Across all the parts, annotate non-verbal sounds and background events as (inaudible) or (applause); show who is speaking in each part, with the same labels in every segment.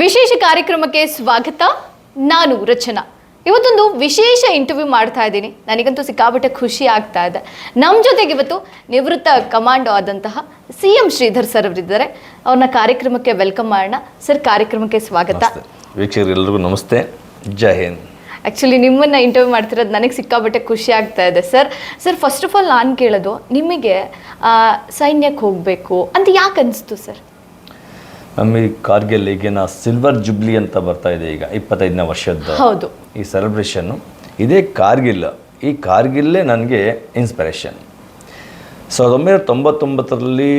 Speaker 1: ವಿಶೇಷ ಕಾರ್ಯಕ್ರಮಕ್ಕೆ ಸ್ವಾಗತ. ನಾನು ರಚನಾ. ಇವತ್ತೊಂದು ವಿಶೇಷ ಇಂಟರ್ವ್ಯೂ ಮಾಡ್ತಾ ಇದ್ದೀನಿ. ನನಗಂತೂ ಸಿಕ್ಕಾಪಟ್ಟೆ ಖುಷಿ ಆಗ್ತಾ ಇದೆ. ನಮ್ಮ ಜೊತೆಗೆ ಇವತ್ತು ನಿವೃತ್ತ ಕಮಾಂಡೋ ಆದಂತಹ ಸಿ ಎಂ ಶ್ರೀಧರ್ ಸರ್ ಅವರಿದ್ದಾರೆ. ಅವ್ರನ್ನ ಕಾರ್ಯಕ್ರಮಕ್ಕೆ ವೆಲ್ಕಮ್ ಮಾಡೋಣ. ಸರ್ ಕಾರ್ಯಕ್ರಮಕ್ಕೆ ಸ್ವಾಗತ.
Speaker 2: ವೀಕ್ಷಕರೆಲ್ಲರಿಗೂ ನಮಸ್ತೆ. ಜೈ ಹಿಂದ್.
Speaker 1: ಆ್ಯಕ್ಚುಲಿ ನಿಮ್ಮನ್ನ ಇಂಟರ್ವ್ಯೂ ಮಾಡ್ತಿರೋದು ನನಗೆ ಸಿಕ್ಕಾಪಟ್ಟೆ ಖುಷಿ ಆಗ್ತಾ ಇದೆ sir sir first of all ನಾನು ಕೇಳೋದು ನಿಮಗೆ ಆ, ಸೈನ್ಯಕ್ಕೆ ಹೋಗಬೇಕು ಅಂತ ಯಾಕೆ ಅನಿಸ್ತು ಸರ್
Speaker 2: ನಮ್ಮ ಈ ಕಾರ್ಗಿಲ್ ಈಗಿನ ಸಿಲ್ವರ್ ಜುಬ್ಲಿ ಅಂತ ಬರ್ತಾ ಇದೆ ಈಗ ಇಪ್ಪತ್ತೈದನೇ ವರ್ಷದ್ದು.
Speaker 1: ಹೌದು.
Speaker 2: ಈ ಸೆಲೆಬ್ರೇಷನ್ನು ಇದೇ ಕಾರ್ಗಿಲ್ ಈ ಕಾರ್ಗಿಲ್ಲೇ ನನಗೆ ಇನ್ಸ್ಪಿರೇಷನ್ ಸಾವಿರದ ಒಂಬೈನೂರ ತೊಂಬತ್ತೊಂಬತ್ತರಲ್ಲಿ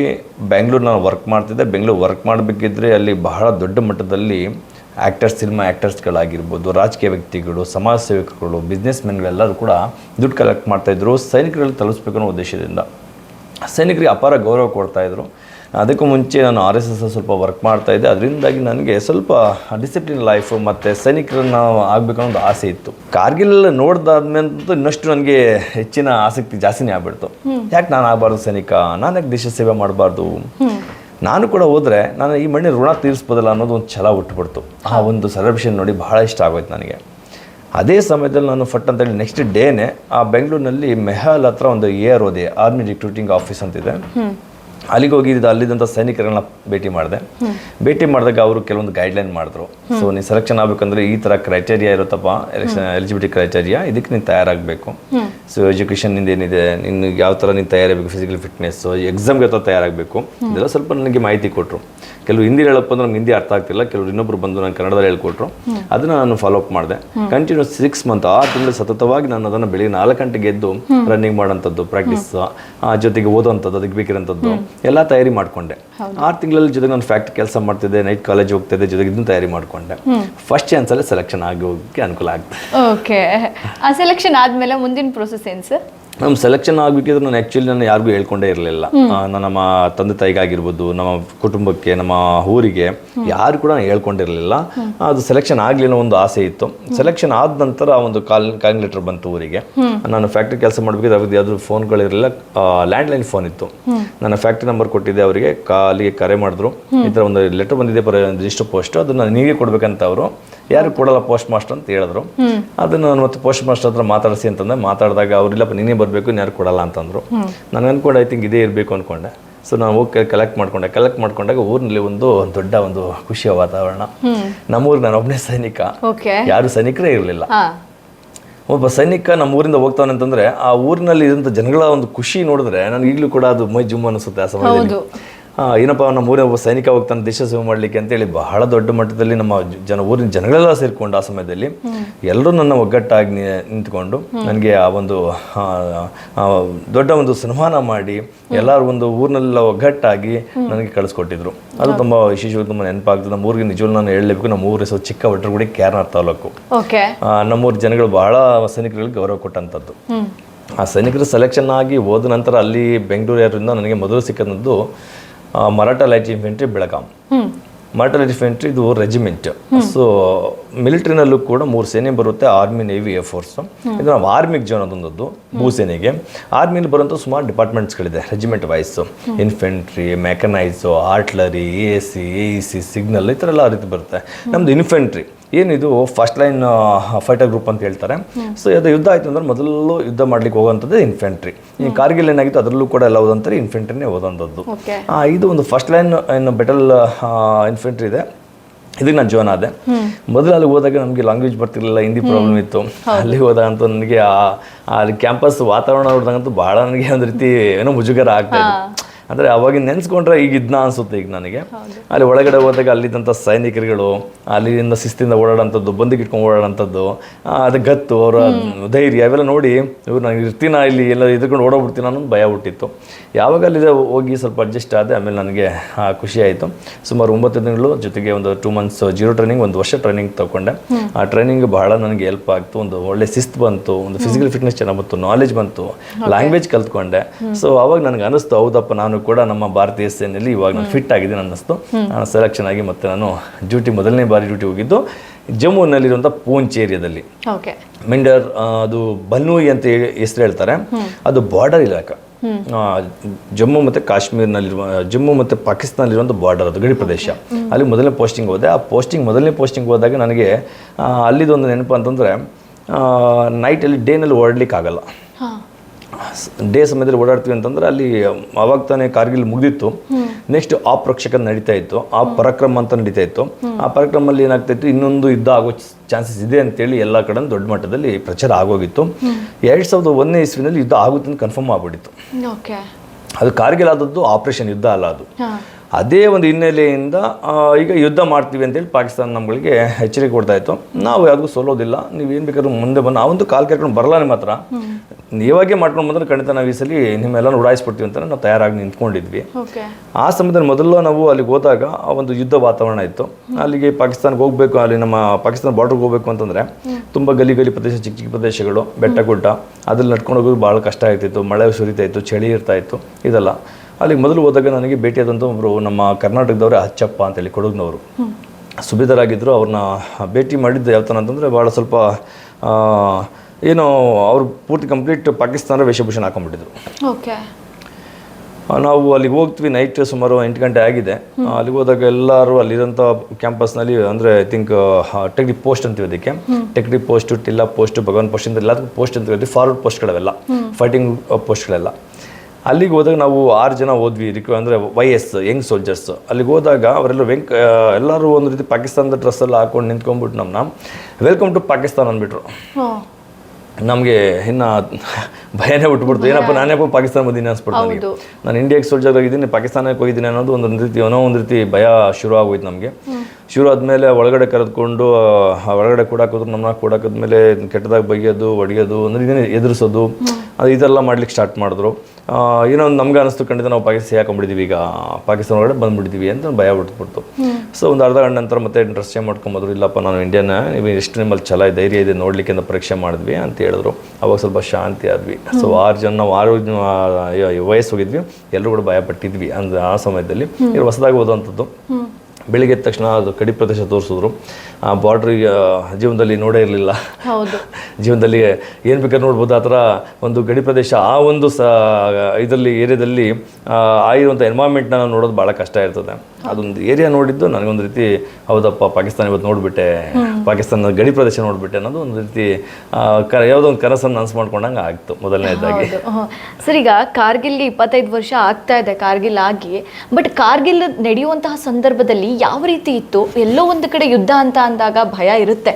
Speaker 2: ಬೆಂಗಳೂರು ನಾನು ವರ್ಕ್ ಮಾಡ್ತಿದ್ದೆ. ಬೆಂಗಳೂರು ವರ್ಕ್ ಮಾಡಬೇಕಿದ್ರೆ ಅಲ್ಲಿ ಬಹಳ ದೊಡ್ಡ ಮಟ್ಟದಲ್ಲಿ ಆ್ಯಕ್ಟರ್ಸ್ ಸಿನಿಮಾ ಆ್ಯಕ್ಟರ್ಸ್ಗಳಾಗಿರ್ಬೋದು ರಾಜಕೀಯ ವ್ಯಕ್ತಿಗಳು ಸಮಾಜ ಸೇವಕರುಗಳು ಬಿಸ್ನೆಸ್ ಮೆನ್ಗಳೆಲ್ಲರೂ ಕೂಡ ದುಡ್ಡು ಕಲೆಕ್ಟ್ ಮಾಡ್ತಾಯಿದ್ರು ಸೈನಿಕರಲ್ಲಿ ತಲುಪಿಸ್ಬೇಕು ಅನ್ನೋ ಉದ್ದೇಶದಿಂದ. ಸೈನಿಕರಿಗೆ ಅಪಾರ ಗೌರವ ಕೊಡ್ತಾಯಿದ್ರು ಅದಕ್ಕೂ ಮುಂಚೆ ನಾನು ಆರ್ ಎಸ್ ಎಸ್ ಸ್ವಲ್ಪ ವರ್ಕ್ ಮಾಡ್ತಾ ಇದ್ದೆ. ಅದರಿಂದಾಗಿ ನನಗೆ ಸ್ವಲ್ಪ ಡಿಸಿಪ್ಲಿನ್ ಲೈಫು ಮತ್ತು ಸೈನಿಕರನ್ನ ಆಗಬೇಕು ಅನ್ನೋದು ಒಂದು ಆಸೆ ಇತ್ತು. ಕಾರ್ಗಿಲ್ ನೋಡ್ದಾದ್ಮೇಲಂತೂ ಇನ್ನಷ್ಟು ನನಗೆ ಹೆಚ್ಚಿನ ಆಸಕ್ತಿ ಜಾಸ್ತಿನೇ ಆಗ್ಬಿಡ್ತು. ಯಾಕೆ ನಾನು ಆಗಬಾರ್ದು ಸೈನಿಕ? ನಾನು ಯಾಕೆ ದೇಶ ಸೇವೆ ಮಾಡಬಾರ್ದು? ನಾನು ಕೂಡ ಹೋದರೆ ನಾನು ಈ ಮಣ್ಣಿನ ಋಣ ತೀರಿಸ್ಬೋದಲ್ಲ ಅನ್ನೋದು ಒಂದು ಛಲ ಹುಟ್ಟುಬಿಡ್ತು ಆ ಒಂದು ಸೆಲೆಬ್ರೇಷನ್ ನೋಡಿ ಬಹಳ ಇಷ್ಟ ಆಗೋಯ್ತು ನನಗೆ. ಅದೇ ಸಮಯದಲ್ಲಿ ನಾನು ಫಟ್ ಅಂತೇಳಿ ನೆಕ್ಸ್ಟ್ ಡೇನೆ ಆ ಬೆಂಗಳೂರಿನಲ್ಲಿ ಮೆಹಲ್ ಹತ್ರ ಒಂದು ಎ ಆರ್ ಓದೆ ಆರ್ಮಿ ರಿಕ್ರೂಟಿಂಗ್ ಆಫೀಸ್ ಅಂತಿದೆ ಅಲ್ಲಿಗೆ ಹೋಗಿದ್ದು ಅಲ್ಲಿದ್ದಂಥ ಸೈನಿಕರನ್ನ ಭೇಟಿ ಮಾಡಿದೆ. ಭೇಟಿ ಮಾಡಿದಾಗ ಅವರು ಕೆಲವೊಂದು ಗೈಡ್ಲೈನ್ ಮಾಡಿದ್ರು. ಸೊ ನೀನು ಸೆಲೆಕ್ಷನ್ ಆಗಬೇಕಂದ್ರೆ ಈ ಥರ ಕ್ರೈಟೇರಿಯಾ ಇರುತ್ತಪ್ಪ ಎಲೆಕ್ಷನ್ ಎಲಿಜಿಬಿಲಿಟಿ ಕ್ರೈಟೇರಿಯಾ ಇದಕ್ಕೆ ನೀನು ತಯಾರಾಗಬೇಕು. ಸೊ ಎಜುಕೇಷನ್ ಇಂದ ಏನಿದೆ ನಿನ್ನ ಯಾವ ಥರ ನೀನು ತಯಾರಾಗಬೇಕು ಫಿಸಿಕಲ್ ಫಿಟ್ನೆಸ್ ಎಕ್ಸಾಮ್ಗೆ ಯಾವ ಥರ ತಯಾರಾಗಬೇಕು ಇದೆಲ್ಲ ಸ್ವಲ್ಪ ನನಗೆ ಮಾಹಿತಿ ಕೊಟ್ಟರು ಕೆಲವು ಹಿಂದಿ ಹೇಳಪ್ಪ ಅಂದ್ರೆ ನಮ್ಗೆ ಹಿಂದಿ ಅರ್ಥ ಆಗ್ತಿಲ್ಲ ಕೆಲವರು ಇನ್ನೊಬ್ರು ಬಂದು ನಾನು ಕನ್ನಡದಲ್ಲಿ ಹೇಳ್ಕೊಟ್ರು. ಅದನ್ನ ನಾನು ಫಾಲೋ ಅಪ್ ಮಾಡಿದೆ. ಕಂಟಿನ್ಯೂ ಸಿಕ್ಸ್ ಮಂತ್ ಆರು ತಿಂಗಳು ಸತತವಾಗಿ ನಾನು ಅದನ್ನು ಬೆಳಿಗ್ಗೆ ನಾಲ್ಕು ಗಂಟೆಗೆ ಎದ್ದು ರನ್ನಿಂಗ್ ಮಾಡೋಂಥದ್ದು ಪ್ರಾಕ್ಟೀಸ್ ಜೊತೆಗೆ ಓದೋವಂಥದ್ದು ಅದಕ್ಕೆ ಬೇಕಿರೋಂಥದ್ದು. ಎಲ್ಲ ತಯಾರಿ ಮಾಡ್ಕೊಂಡೆ. ಆರು ತಿಂಗಳಲ್ಲಿ ಜೊತೆಗೆ ನಾನು ಫ್ಯಾಕ್ಟ್ರಿ ಕೆಲಸ ಮಾಡ್ತಿದ್ದೆ ನೈಟ್ ಕಾಲೇಜ್ ಹೋಗ್ತಿದ್ದೆ ಜೊತೆಗೆ ಇದನ್ನು ತಯಾರಿ ಮಾಡ್ಕೊಂಡೆ. ಫಸ್ಟ್ ಚಾನ್ಸಲ್ಲೇ ಸೆಲೆಕ್ಷನ್ ಆಗಿ ಹೋಗಕ್ಕೆ ಅನುಕೂಲ ಆಗ್ತದೆ.
Speaker 1: ಓಕೆ ಆ ಸೆಲೆಕ್ಷನ್ ಆದಮೇಲೆ ಮುಂದಿನ ಪ್ರೊಸೆಸ್ ಏನು ಸರ್
Speaker 2: ನಮ್ಮ ಸೆಲೆಕ್ಷನ್ ಆಗಬೇಕಿದ್ರೆ ನಾನು ಆ್ಯಕ್ಚುಲಿ ನಾನು ಯಾರಿಗೂ ಹೇಳ್ಕೊಂಡೇ ಇರಲಿಲ್ಲ. ನಮ್ಮ ತಂದೆ ತಾಯಿಗಾಗಿರ್ಬೋದು ನಮ್ಮ ಕುಟುಂಬಕ್ಕೆ ನಮ್ಮ ಊರಿಗೆ ಯಾರು ಕೂಡ ನಾನು ಹೇಳ್ಕೊಂಡಿರಲಿಲ್ಲ. ಅದು ಸೆಲೆಕ್ಷನ್ ಆಗಲಿಲ್ಲ ಒಂದು ಆಸೆ ಇತ್ತು. ಸೆಲೆಕ್ಷನ್ ಆದ ನಂತರ ಒಂದು ಕಾಲ್ ಕಾಲಿಂಗ್ ಲೆಟರ್ ಬಂತು ಊರಿಗೆ. ನಾನು ಫ್ಯಾಕ್ಟ್ರಿ ಕೆಲಸ ಮಾಡಬೇಕಿದ್ರೆ ಅವ್ರದ್ದು ಯಾವುದು ಫೋನ್ಗಳಿರಲಿಲ್ಲ ಲ್ಯಾಂಡ್ಲೈನ್ ಫೋನ್ ಇತ್ತು. ನನ್ನ ಫ್ಯಾಕ್ಟ್ರಿ ನಂಬರ್ ಕೊಟ್ಟಿದ್ದೆ ಅವರಿಗೆ. ಕಾಲಿಗೆ ಕರೆ ಮಾಡಿದ್ರು. ಈ ಥರ ಒಂದು ಲೆಟರ್ ಬಂದಿದೆ ಪರ ರಿಜಿಸ್ಟರ್ ಪೋಸ್ಟ್ ಅದನ್ನ ನೀವೇ ಕೊಡಬೇಕಂತ ಅವರು. ಯಾರು ಕೊಡಲ್ಲ ಪೋಸ್ಟ್ ಮಾಸ್ಟರ್ ಅಂತ ಹೇಳಿದ್ರು. ಅದನ್ನು ನಾನು ಮತ್ತೆ ಪೋಸ್ಟ್ ಮಾಸ್ಟರ್ ಹತ್ರ ಮಾತಾಡಿಸಿ ಅಂತಂದ್ರೆ ಮಾತಾಡಿದಾಗ ಅವ್ರಿಲ್ಲಪ್ಪ ನೀನೇ ಬರಬೇಕು ಯಾರು ಕೊಡಲ್ಲ ಅಂತಂದ್ರು. ನಾನು ಅನ್ಕೊಂಡೆ ಐ ಥಿಂಕ್ ಇದೇ ಇರಬೇಕು ಅನ್ಕೊಂಡೆ. ಸೊ ನಾನು ಹೋಗಿ ಕಲೆಕ್ಟ್ ಮಾಡ್ಕೊಂಡೆ. ಕಲೆಕ್ಟ್ ಮಾಡ್ಕೊಂಡಾಗ ಊರಿನಲ್ಲಿ ಒಂದು ದೊಡ್ಡ ಒಂದು ಖುಷಿಯ ವಾತಾವರಣ. ನಮ್ಮೂರಿಗೆ ನಾನು ಒಬ್ಬನೇ ಸೈನಿಕ. ಯಾರು ಸೈನಿಕರೇ ಇರಲಿಲ್ಲ. ಒಬ್ಬ ಸೈನಿಕ ನಮ್ಮ ಊರಿಂದ ಹೋಗ್ತಾನೆ ಅಂತಂದ್ರೆ ಆ ಊರಿನಲ್ಲಿ ಇದ್ದಂಥ ಜನಗಳ ಒಂದು ಖುಷಿ ನೋಡಿದ್ರೆ ನನಗೆ ಈಗಲೂ ಕೂಡ ಅದು ಮೈ ಜುಮ್ ಅನಿಸುತ್ತೆ ಆ ಸಮಯದಲ್ಲಿ. ಏನಪ್ಪ ನಮ್ಮ ಊರಿನ ಒಬ್ಬ ಸೈನಿಕ ಹೋಗ್ತಾನೆ ದೇಶ ಸೇವೆ ಮಾಡಲಿಕ್ಕೆ ಅಂತೇಳಿ ಬಹಳ ದೊಡ್ಡ ಮಟ್ಟದಲ್ಲಿ ನಮ್ಮ ಜನ ಊರಿನ ಜನಗಳೆಲ್ಲ ಸೇರಿಕೊಂಡು ಆ ಸಮಯದಲ್ಲಿ ಎಲ್ಲರೂ ನನ್ನ ಒಗ್ಗಟ್ಟಾಗಿ ನಿಂತ್ಕೊಂಡು ನನಗೆ ಆ ಒಂದು ದೊಡ್ಡ ಒಂದು ಸನ್ಮಾನ ಮಾಡಿ ಎಲ್ಲರೂ ಒಂದು ಊರಿನೆಲ್ಲ ಒಗ್ಗಟ್ಟಾಗಿ ನನಗೆ ಕಳಿಸ್ಕೊಟ್ಟಿದ್ರು. ಅದು ತುಂಬ ವಿಶೇಷವಾಗಿ ತುಂಬ ನೆನಪಾಗ್ತದೆ. ನಮ್ಮ ಊರಿಗೆ ನಿಜವೂ ನಾನು ಹೇಳಲೇಬೇಕು ನಮ್ಮ ಊರ ಹೆಸರು ಚಿಕ್ಕ ಒಟ್ಟರಗುಡಿ ಕ್ಯಾರ್ನಾರ್ ತಾಲೂಕು. ನಮ್ಮೂರ ಜನಗಳು ಬಹಳ ಸೈನಿಕರಿಗೆ ಗೌರವ ಕೊಟ್ಟಂಥದ್ದು. ಆ ಸೈನಿಕರು ಸೆಲೆಕ್ಷನ್ ಆಗಿ ಹೋದ ನಂತರ ಅಲ್ಲಿ ಬೆಂಗಳೂರು ಯಾರಿಂದ ನನಗೆ ಮೊದಲು ಸಿಕ್ಕಂಥದ್ದು Maratha light infantry Belgaum. Maratha light infantry ಇದು ರೆಜಿಮೆಂಟ್. ಸೊ ಮಿಲಿಟರಿನಲ್ಲೂ ಕೂಡ ಮೂರು ಸೇನೆ ಬರುತ್ತೆ ಆರ್ಮಿ ನೇವಿ ಏರ್ ಫೋರ್ಸ್. ಇದು ನಾವು ಆರ್ಮಿಗೆ ಜಾಯ್ನ್ ಆದಂಥದ್ದು ಭೂಸೇನೆಗೆ ಆರ್ಮಿಲಿ ಬರುವಂಥ ಸುಮಾರು ಡಿಪಾರ್ಟ್ಮೆಂಟ್ಸ್ಗಳಿದೆ regiment wise. Infantry mechanise artillery A C A C signal ಈ ಥರ ಎಲ್ಲ ರೀತಿ ಬರುತ್ತೆ. ನಮ್ದು ಇನ್ಫೆಂಟ್ರಿ. ಏನಿದು ಫಸ್ಟ್ ಲೈನ್ ಫೈಟರ್ ಗ್ರೂಪ್ ಅಂತ ಹೇಳ್ತಾರೆ. ಸೊ ಅದು ಯುದ್ಧ ಆಯ್ತು ಅಂದ್ರೆ ಮೊದಲು ಯುದ್ಧ ಮಾಡ್ಲಿಕ್ಕೆ ಹೋಗುವಂಥದ್ದು ಇನ್ಫೆಂಟ್ರಿ ಈ ಕಾರ್ಗಿಲ್ ಏನಾಗಿತ್ತು ಅದರಲ್ಲೂ ಕೂಡ ಎಲ್ಲ ಓದಂತಾರೆ ಇನ್ಫೆಂಟ್ರಿನೇ
Speaker 1: ಹೋದಂಥದ್ದು.
Speaker 2: ಆ, ಇದು ಒಂದು ಫಸ್ಟ್ ಲೈನ್ ಏನು ಬೆಟಲ್ ಇನ್ಫೆಂಟ್ರಿ ಇದೆ. ಇದಕ್ಕೆ ನಾನು ಜಾಯ್ನ್ ಆದೆ. ಮೊದಲು ಅಲ್ಲಿ ಹೋದಾಗ ನಮಗೆ ಲ್ಯಾಂಗ್ವೇಜ್ ಬರ್ತಿರ್ಲಿಲ್ಲ ಹಿಂದಿ ಪ್ರಾಬ್ಲಮ್ ಇತ್ತು. ಅಲ್ಲಿ ಹೋದಾಗಂತೂ ನನಗೆ ಅಲ್ಲಿ ಕ್ಯಾಂಪಸ್ ವಾತಾವರಣ ನೋಡಿದಾಗಂತೂ ಭಾಳ ನನಗೆ ಒಂದು ರೀತಿ ಏನೋ ಮುಜುಗರ ಆಗ್ತಾ ಅಂದರೆ ಅವಾಗ ನೆನೆಸ್ಕೊಂಡ್ರೆ ಈಗ ಇದನ್ನ ಅನಿಸುತ್ತೆ ಈಗ ನನಗೆ. ಅಲ್ಲಿ ಒಳಗಡೆ ಹೋದಾಗ ಅಲ್ಲಿದ್ದಂಥ ಸೈನಿಕರುಗಳು ಅಲ್ಲಿಂದ ಶಿಸ್ತಿಂದ ಓಡಾಡೋಂಥದ್ದು ಬಂದಿಗೆ ಇಟ್ಕೊಂಡು ಓಡಾಡೋಂಥದ್ದು ಅದು ಗತ್ತು ಅವರ ಧೈರ್ಯ ಅವೆಲ್ಲ ನೋಡಿ ಇವ್ರು ನಾನು ಇರ್ತೀನ ಇಲ್ಲಿ ಎಲ್ಲ ಇದ್ಕೊಂಡು ಓಡೋಗ್ಬಿಡ್ತೀನಿ ಅನ್ನೋದು ಭಯ ಹುಟ್ಟಿತ್ತು. ಯಾವಾಗ ಅಲ್ಲಿ ಹೋಗಿ ಸ್ವಲ್ಪ ಅಡ್ಜಸ್ಟ್ ಆದೆ ಆಮೇಲೆ ನನಗೆ ಆ, ಖುಷಿ ಆಯಿತು. ಸುಮಾರು ಒಂಬತ್ತು ತಿಂಗಳು ಜೊತೆಗೆ ಒಂದು ಟೂ ಮಂತ್ಸ್ ಜೀರೋ ಟ್ರೈನಿಂಗ್ ಒಂದು ವರ್ಷ ಟ್ರೈನಿಂಗ್ ತಗೊಂಡೆ. ಆ ಟ್ರೈನಿಂಗ್ ಬಹಳ ನನಗೆ ಹೆಲ್ಪ್ ಆಗ್ತು. ಒಂದು ಒಳ್ಳೆ ಶಿಸ್ತು ಬಂತು ಒಂದು ಫಿಸಿಕಲ್ ಫಿಟ್ನೆಸ್ ಚೆನ್ನಾಗಿ ಬಂತು ನಾಲೆಜ್ ಬಂತು ಲ್ಯಾಂಗ್ವೇಜ್ ಕಲ್ತ್ಕೊಂಡೆ. ಸೊ ಅವಾಗ ನನಗೆ ಅನಿಸ್ತು ಹೌದಪ್ಪ ನಾನು ಕೂಡ ನಮ್ಮ ಭಾರತೀಯ ಸೇನೆಯಲ್ಲಿ ಇವಾಗ ನಾನು ಫಿಟ್ ಆಗಿದ್ದೀನಿ ಅನ್ನಿಸ್ತು. ನಾನು ಸೆಲೆಕ್ಷನ್ ಆಗಿ ಮತ್ತೆ ನಾನು ಡ್ಯೂಟಿ ಮೊದಲನೇ ಬಾರಿ ಡ್ಯೂಟಿ ಹೋಗಿದ್ದು. ಜಮ್ಮುನಲ್ಲಿರುವಂಥ ಪೂಂಚ್ ಏರಿಯಾದಲ್ಲಿ.
Speaker 1: ಓಕೆ
Speaker 2: ಮಿಂಡರ್ ಅದು ಬನ್ನೂಯಿ ಅಂತ ಹೆಸರು ಹೇಳ್ತಾರೆ. ಅದು ಬಾರ್ಡರ್ ಇಲಾಖೆ. ಜಮ್ಮು ಮತ್ತು ಕಾಶ್ಮೀರ್ನಲ್ಲಿರುವ ಜಮ್ಮು ಮತ್ತು ಪಾಕಿಸ್ತಾನಲ್ಲಿರುವಂಥ ಬಾರ್ಡರ್ ಅದು ಗಡಿ ಪ್ರದೇಶ. ಅಲ್ಲಿ ಮೊದಲನೇ ಪೋಸ್ಟಿಂಗ್ ಹೋದೆ. ಆ ಪೋಸ್ಟಿಂಗ್ ಮೊದಲನೇ ಪೋಸ್ಟಿಂಗ್ ಹೋದಾಗ ನನಗೆ ಅಲ್ಲಿದೊಂದು ನೆನಪು ಅಂತಂದರೆ ನೈಟಲ್ಲಿ ಡೇನಲ್ಲಿ
Speaker 1: ಓಡಲಿಕ್ಕಾಗಲ್ಲ
Speaker 2: ಡೇ ಸಮಯದಲ್ಲಿ ಓಡಾಡ್ತೀವಿ ಅಂತಂದ್ರೆ ಅಲ್ಲಿ ಅವಾಗ ತಾನೇ ಕಾರ್ಗಿಲ್ ಮುಗಿದಿತ್ತು. ನೆಕ್ಸ್ಟ್ ಆ ಪ್ರಕ್ಷಕ ನಡೀತಾ ಇತ್ತು. ಆ ಪರಾಕ್ರಮ ಅಂತ ನಡೀತಾ ಇತ್ತು. ಆ ಪರಾಕ್ರಮಲ್ಲಿ ಏನಾಗ್ತಾ ಇತ್ತು? ಇನ್ನೊಂದು ಯುದ್ಧ ಆಗೋ ಚಾನ್ಸಸ್ ಇದೆ ಅಂತೇಳಿ ಎಲ್ಲ ಕಡೆ ದೊಡ್ಡ ಮಟ್ಟದಲ್ಲಿ ಪ್ರಚಾರ ಆಗೋಗಿತ್ತು. ಎರಡು ಸಾವಿರದ ಒಂದನೇ ಇಸ್ವಿನಲ್ಲಿ ಯುದ್ಧ ಆಗುತ್ತೆ ಅಂತ ಕನ್ಫರ್ಮ್ ಆಗ್ಬಿಟ್ಟಿತ್ತು
Speaker 1: ಓಕೆ.
Speaker 2: ಅದು ಕಾರ್ಗಿಲ್ ಆದದ್ದು ಆಪರೇಷನ್ ಯುದ್ಧ ಅಲ್ಲ ಅದು. ಅದೇ ಒಂದು ಹಿನ್ನೆಲೆಯಿಂದ ಈಗ ಯುದ್ಧ ಮಾಡ್ತೀವಿ ಅಂತೇಳಿ ಪಾಕಿಸ್ತಾನ ನಮ್ಗಳಿಗೆ ಎಚ್ಚರಿಕೆ ಕೊಡ್ತಾ ಇತ್ತು. ನಾವು ಯಾವುದಕ್ಕೂ ಸೋಲೋದಿಲ್ಲ. ನೀವೇನು ಬೇಕಾದ್ರೂ ಮುಂದೆ ಬಂದು ಆ ಒಂದು ಕಾಲು ಕೇಳ್ಕೊಂಡು ಬರಲ್ಲ ನಿಮ್ಮ ಹತ್ರ ನೀವಾಗೆ ಮಾಡ್ಕೊಂಡು ಬಂದ್ರೆ ಖಂಡಿತ ನಾವು ಈ ಸಲ ನಿಮ್ಮೆಲ್ಲ ಉಡಾಯಿಸ್ಬಿಡ್ತೀವಿ ಅಂತ ನಾವು ತಯಾರಾಗಿ ನಿಂತ್ಕೊಂಡಿದ್ವಿ. ಆ ಸಮಯದಲ್ಲಿ ಮೊದಲು ನಾವು ಅಲ್ಲಿಗೆ ಹೋದಾಗ ಆ ಒಂದು ಯುದ್ಧ ವಾತಾವರಣ ಇತ್ತು. ಅಲ್ಲಿಗೆ ಪಾಕಿಸ್ತಾನಕ್ಕೆ ಹೋಗಬೇಕು. ಅಲ್ಲಿ ನಮ್ಮ ಪಾಕಿಸ್ತಾನ ಬಾರ್ಡರ್ಗೆ ಹೋಗಬೇಕು ಅಂತಂದರೆ ತುಂಬ ಗಲಿ ಗಲಿ ಪ್ರದೇಶ ಚಿಕ್ಕ ಚಿಕ್ಕ ಪ್ರದೇಶಗಳು ಬೆಟ್ಟ ಗುಡ್ಡ ಅದ್ರಲ್ಲಿ ನಡ್ಕೊಂಡು ಹೋಗೋದು ಭಾಳ ಕಷ್ಟ ಆಗ್ತಿತ್ತು. ಮಳೆ ಸುರಿತಾ ಇತ್ತು ಚಳಿ ಇರ್ತಾ ಇತ್ತು ಇದೆಲ್ಲ. ಅಲ್ಲಿಗೆ ಮೊದಲು ಹೋದಾಗ ನನಗೆ ಭೇಟಿಯಾದಂಥ ಒಬ್ಬರು ನಮ್ಮ ಕರ್ನಾಟಕದವರೇ ಅಚ್ಚಪ್ಪ ಅಂತೇಳಿ ಕೊಡಗಿನವರು. ಸುಬೇದರಾಗಿದ್ದರು ಅವ್ರನ್ನ ಭೇಟಿ ಮಾಡಿದ್ದು ಯಾವ ಥರ ಅಂತಂದರೆ ಭಾಳ ಸ್ವಲ್ಪ ಏನು ಅವರು ಪೂರ್ತಿ ಕಂಪ್ಲೀಟ್ ಪಾಕಿಸ್ತಾನ ವೇಷಭೂಷಣ ಹಾಕೊಂಡ್ಬಿಟ್ಟಿದ್ರು.
Speaker 1: ಓಕೆ.
Speaker 2: ನಾವು ಅಲ್ಲಿಗೆ ಹೋಗ್ತೀವಿ ನೈಟ್ ಸುಮಾರು ಎಂಟು ಗಂಟೆ ಆಗಿದೆ. ಅಲ್ಲಿಗೆ ಹೋದಾಗ ಎಲ್ಲರೂ ಅಲ್ಲಿರೋಂಥ ಕ್ಯಾಂಪಸ್ನಲ್ಲಿ ಅಂದರೆ ಐ ಥಿಂಕ್ ಟೆಕ್ನಿಕ್ ಪೋಸ್ಟ್ ಅಂತೀವಿ ಅದಕ್ಕೆ. ಟೆಕ್ನಿಕ್ ಪೋಸ್ಟ್ ಟಿಲ್ಲ ಪೋಸ್ಟ್ ಭಗವಾನ್ ಪೋಸ್ಟ್ ಅಂತ ಎಲ್ಲದಕ್ಕೂ ಪೋಸ್ಟ್ ಅಂತ ಹೇಳ್ತೀವಿ ಫಾರ್ವರ್ಡ್ ಪೋಸ್ಟ್ಗಳವೆಲ್ಲ. ಫೈಟಿಂಗ್ ಪೋಸ್ಟ್ಗಳೆಲ್ಲ. ಅಲ್ಲಿಗೆ ಹೋದಾಗ ನಾವು ಆರು ಜನ ಹೋದ್ವಿ. ರಿಕ್ವ ಅಂದರೆ ವೈ ಎಸ್ ಯಂಗ್ ಸೋಲ್ಜರ್ಸ್ ಅಲ್ಲಿಗೆ ಹೋದಾಗ ಅವರೆಲ್ಲ ವೆಂಕ್ ಎಲ್ಲರೂ ಒಂದು ರೀತಿ ಪಾಕಿಸ್ತಾನದ ಡ್ರೆಸ್ಸೆಲ್ಲ ಹಾಕೊಂಡು ನಿಂತ್ಕೊಂಡ್ಬಿಟ್ಟು ನಮ್ಮನ್ನ ವೆಲ್ಕಮ್ ಟು ಪಾಕಿಸ್ತಾನ ಅಂದ್ಬಿಟ್ರು. ನಮಗೆ ಇನ್ನು ಭಯನೇ ಬಿಟ್ಬಿಡ್ತು ಏನಪ್ಪ ನಾನೇಪ್ಪ ಪಾಕಿಸ್ತಾನ ಬಂದಿನಿ ಅನ್ಸ್ಬಿಟ್ಟು ನನಗೆ. ನಾನು ಇಂಡಿಯಾಗೆ ಸೋಲ್ಜರ್ ಆಗಿದ್ದೀನಿ ಪಾಕಿಸ್ತಾನಕ್ಕೆ ಹೋಗಿದ್ದೀನಿ ಅನ್ನೋದು ಒಂದು ರೀತಿ ಏನೋ ಒಂದು ರೀತಿ ಭಯ ಶುರು ಆಗೋಯ್ತು ನಮಗೆ. ಶುರು ಆದಮೇಲೆ ಒಳಗಡೆ ಕರೆದುಕೊಂಡು ಒಳಗಡೆ ಕೂಡಾಕಿದ್ರು ನಮ್ಮನ್ನ ಕೂಡಾಕದ್ಮೇಲೆ ಕೆಟ್ಟದಾಗ ಬೈಯೋದು ಒಡೆಯೋದು ಅಂದರೆ ಇದನ್ನೇ ಎದುರಿಸೋದು. ಅದು ಇದೆಲ್ಲ ಮಾಡ್ಲಿಕ್ಕೆ ಸ್ಟಾರ್ಟ್ ಮಾಡಿದ್ರು. ಏನೋ ಒಂದು ನಮ್ಗೆ ಅನಿಸ್ತು ಖಂಡಿತ ನಾವು ಪಾಕಿಸ್ತಾನ ಹಾಕೊಂಡ್ಬಿಟ್ಟಿದ್ದೀವಿ ಈಗ ಪಾಕಿಸ್ತಾನ ಒಳಗಡೆ ಬಂದ್ಬಿಟ್ಟಿದ್ವಿ ಅಂತ ಭಯ ಬಿಟ್ಬಿಡ್ತು ಸೊ ಒಂದು ಅರ್ಧ ಗಂಟೆ ನಂತರ ಮತ್ತೆ ಇಂಟ್ರೆಸ್ಟ್ ಚೇಂಜ್ ಮಾಡ್ಕೊಂಬಂದ್ರು ಇಲ್ಲಪ್ಪ ನಾನು ಇಂಡಿಯನ್ನ ನೀವು ಎಷ್ಟು ನಿಮ್ಮಲ್ಲಿ ಛಲ ಧೈರ್ಯ ಇದೆ ನೋಡ್ಲಿಕ್ಕೆ ಅಂತ ಪರೀಕ್ಷೆ ಮಾಡಿದ್ವಿ ಅಂತ ಹೇಳಿದ್ರು. ಅವಾಗ ಸ್ವಲ್ಪ ಶಾಂತಿ ಆದ್ವಿ. ಸೊ ಆರು ಜನ ನಾವು ಆರು ವಯಸ್ಸು ಹೋಗಿದ್ವಿ. ಎಲ್ಲರೂ ಕೂಡ ಭಯ ಪಟ್ಟಿದ್ವಿ ಅಂದ್ರೆ ಆ ಸಮಯದಲ್ಲಿ. ಹೊಸದಾಗಿ ಹೋದಂಥದ್ದು ಬೆಳಿಗ್ಗೆ ಎದ್ದ ತಕ್ಷಣ ಅದು ಕಡಿ ಪ್ರದೇಶ ತೋರಿಸಿದ್ರು. ಆ ಬಾರ್ಡ್ರಿಗೆ ಜೀವನದಲ್ಲಿ ನೋಡೇ ಇರಲಿಲ್ಲ.
Speaker 1: ಹೌದು. (laughs)
Speaker 2: ಜೀವನದಲ್ಲಿ ಏನು ಬೇಕಾದ್ರೂ ನೋಡ್ಬೋದು ಆ ಥರ ಒಂದು ಗಡಿ ಪ್ರದೇಶ ಆ ಒಂದು ಸ ಇದರಲ್ಲಿ ಏರಿಯಾದಲ್ಲಿ ಆಗಿರುವಂಥ ಎನ್ವೈರ್ಮೆಂಟ್ನ ನಾವು ನೋಡೋದು ಭಾಳ ಕಷ್ಟ ಇರ್ತದೆ. ಅದೊಂದು ಏರಿಯಾ ನೋಡಿದ್ದು ನನಗೊಂದು ರೀತಿ ಹೌದಪ್ಪ ಪಾಕಿಸ್ತಾನ ಇವತ್ತು ನೋಡಿಬಿಟ್ಟೆ. ಪಾಕಿಸ್ತಾನದ ಗಡಿ ಪ್ರದೇಶ ನೋಡಿಬಿಟ್ಟೆ ಅನ್ನೋದು ಒಂದು ರೀತಿ ಕ ಯಾವುದೋ ಒಂದು ಕನಸನ್ನು ನನಸು ಮಾಡ್ಕೊಂಡಂಗೆ ಆಗ್ತು ಮೊದಲನೇದಾಗಿ.
Speaker 1: ಸರ್ ಈಗ ಕಾರ್ಗಿಲ್ ಇಪ್ಪತ್ತೈದು ವರ್ಷ ಆಗ್ತಾ ಇದೆ ಕಾರ್ಗಿಲ್ ಆಗಿ. ಬಟ್ ಕಾರ್ಗಿಲ್ ನಡೆಯುವಂತಹ ಸಂದರ್ಭದಲ್ಲಿ ಯಾವ ರೀತಿ ಇತ್ತು? ಎಲ್ಲೋ ಒಂದು ಕಡೆ ಯುದ್ಧ ಅಂತ ಅಂದಾಗ ಭಯ ಇರುತ್ತೆ.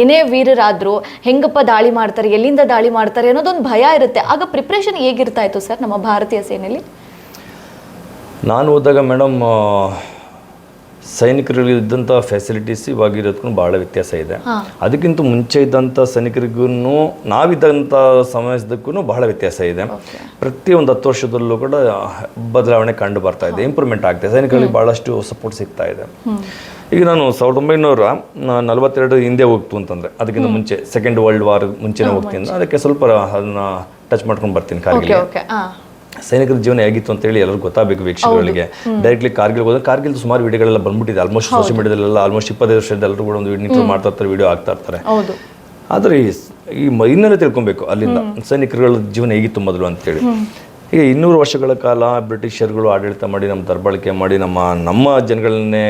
Speaker 1: ಏನೇ ವೀರರಾದರೂ ಹೆಂಗಪ್ಪ ದಾಳಿ ಮಾಡ್ತಾರೆ, ಎಲ್ಲಿಂದ ದಾಳಿ ಮಾಡ್ತಾರೆ ಅನ್ನೋದೊಂದು ಭಯ ಇರುತ್ತೆ. ಆಗ ಪ್ರಿಪ್ರೇಷನ್ ಹೇಗಿರ್ತಾ ಇತ್ತು ಸರ್ ನಮ್ಮ ಭಾರತೀಯ ಸೇನೆಯಲ್ಲಿ
Speaker 2: ನಾನು ಹೋದಾಗ ಮೇಡಮ್ ಸೈನಿಕರಲ್ಲಿ ಇದ್ದಂಥ ಫೆಸಿಲಿಟೀಸ್ ಇವಾಗ ಇರೋದಕ್ಕೂ ಭಾಳ ವ್ಯತ್ಯಾಸ ಇದೆ. ಅದಕ್ಕಿಂತ ಮುಂಚೆ ಇದ್ದಂಥ ಸೈನಿಕರಿಗೂ ನಾವಿದ್ದಂಥ ಸಮಯದಕ್ಕೂ ಬಹಳ ವ್ಯತ್ಯಾಸ ಇದೆ. ಪ್ರತಿ ಒಂದು ಹತ್ತು ವರ್ಷದಲ್ಲೂ ಕೂಡ ಬದಲಾವಣೆ ಕಂಡು ಬರ್ತಾ ಇದೆ ಇಂಪ್ರೂವ್ಮೆಂಟ್ ಆಗ್ತಾ ಇದೆ. ಸೈನಿಕರಿಗೆ ಭಾಳಷ್ಟು ಸಪೋರ್ಟ್ ಸಿಗ್ತಾ ಇದೆ. ಈಗ ನಾನು ಸಾವಿರದ ಒಂಬೈನೂರ ನಲವತ್ತೆರಡು ಹಿಂದೆ ಹೋಗ್ತು ಅಂತಂದ್ರೆ ಅದಕ್ಕಿಂತ ಮುಂಚೆ ಸೆಕೆಂಡ್ ವರ್ಲ್ಡ್ ವಾರ್ ಮುಂಚೆನೇ ಹೋಗ್ತೀನಿ ಅದಕ್ಕೆ ಸ್ವಲ್ಪ ಅದನ್ನ ಟಚ್ ಮಾಡ್ಕೊಂಡು ಬರ್ತೀನಿ ಕಾರ್ಗಿಲ್ ಸೈನಿಕರ ಜೀವನ ಹೇಗಿತ್ತು ಅಂತೇಳಿ ಎಲ್ಲರೂ ಗೊತ್ತಾಗಬೇಕು ವೀಕ್ಷಕರಿಗೆ ಡೈರೆಕ್ಟ್ಲಿ ಕಾರ್ಗಿಲ್ ಹೋದ್ರೆ ಕಾರ್ಗಿಲ್ ಸುಮಾರು ವಿಡಿಯೋಗಳೆಲ್ಲ ಬಂದ್ಬಿಟ್ಟಿದೆ. ಆಲ್ಮೋಸ್ಟ್ ಸೋಷಿಯಲ್ ಮೀಡಿಯಾದಲ್ಲೆಲ್ಲ ಆಲ್ಮೋಸ್ಟ್ ಇಪ್ಪತ್ತೈದು ವರ್ಷದ ಎಲ್ಲರೂ ಕೂಡ ಒಂದು ಇಂಟರ್ವ್ಯೂ ಮಾಡ್ತಾ ಇರ್ತಾರೆ ವಿಡಿಯೋ ಆಗ್ತಾ ಇರ್ತಾರೆ. ಆದರೆ ಈ ಸ್- ಈ ಮ- ಇನ್ನೂ ತಿಳ್ಕೊಬೇಕು ಅಲ್ಲಿಂದ. ಸೈನಿಕರುಗಳ ಜೀವನ ಹೇಗಿತ್ತು ಮೊದಲು ಅಂತೇಳಿ. ಈಗ ಇನ್ನೂರು ವರ್ಷಗಳ ಕಾಲ ಬ್ರಿಟಿಷರ್ಗಳು ಆಡಳಿತ ಮಾಡಿ ನಮ್ಮ ದರ್ಬಳಕೆ ಮಾಡಿ ನಮ್ಮ ನಮ್ಮ ಜನಗಳನ್ನೇ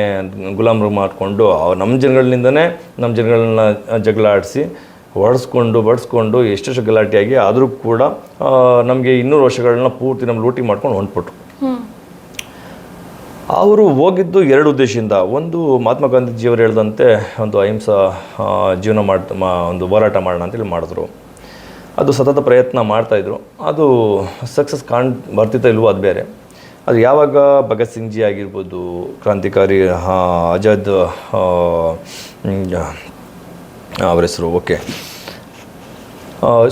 Speaker 2: ಗುಲಾಮರು ಮಾಡಿಕೊಂಡು ನಮ್ಮ ಜನಗಳಿಂದನೇ ನಮ್ಮ ಜನಗಳನ್ನ ಜಗಳ ಆಡಿಸಿ ಹೊಡೆಸ್ಕೊಂಡು ಬಡಿಸ್ಕೊಂಡು ಎಷ್ಟೆಷ್ಟು ಗಲಾಟೆಯಾಗಿ ಆದರೂ ಕೂಡ ನಮಗೆ ಇನ್ನೂರು ವರ್ಷಗಳನ್ನ ಪೂರ್ತಿ ನಮ್ಮ ಲೂಟಿ ಮಾಡ್ಕೊಂಡು ಹೊಂಟ್ಬಿಟ್ರು. ಅವರು ಹೋಗಿದ್ದು ಎರಡು ಉದ್ದೇಶದಿಂದ. ಒಂದು ಮಹಾತ್ಮ ಗಾಂಧೀಜಿಯವರು ಹೇಳಿದಂತೆ ಒಂದು ಅಹಿಂಸಾ ಜೀವನ ಮಾಡ್ ಮಾ ಒಂದು ಹೋರಾಟ ಮಾಡೋಣ ಅಂತೇಳಿ ಮಾಡಿದ್ರು. ಅದು ಸತತ ಪ್ರಯತ್ನ ಮಾಡ್ತಾಯಿದ್ರು ಅದು ಸಕ್ಸಸ್ ಕಾಣ್ ಬರ್ತಿತ್ತ ಇಲ್ವೋ ಅದು ಬೇರೆ. ಅದು ಯಾವಾಗ ಭಗತ್ ಸಿಂಗ್ ಜಿ ಆಗಿರ್ಬೋದು ಕ್ರಾಂತಿಕಾರಿ ಆಜಾದ್ ಅವ್ರ ಹೆಸರು ಓಕೆ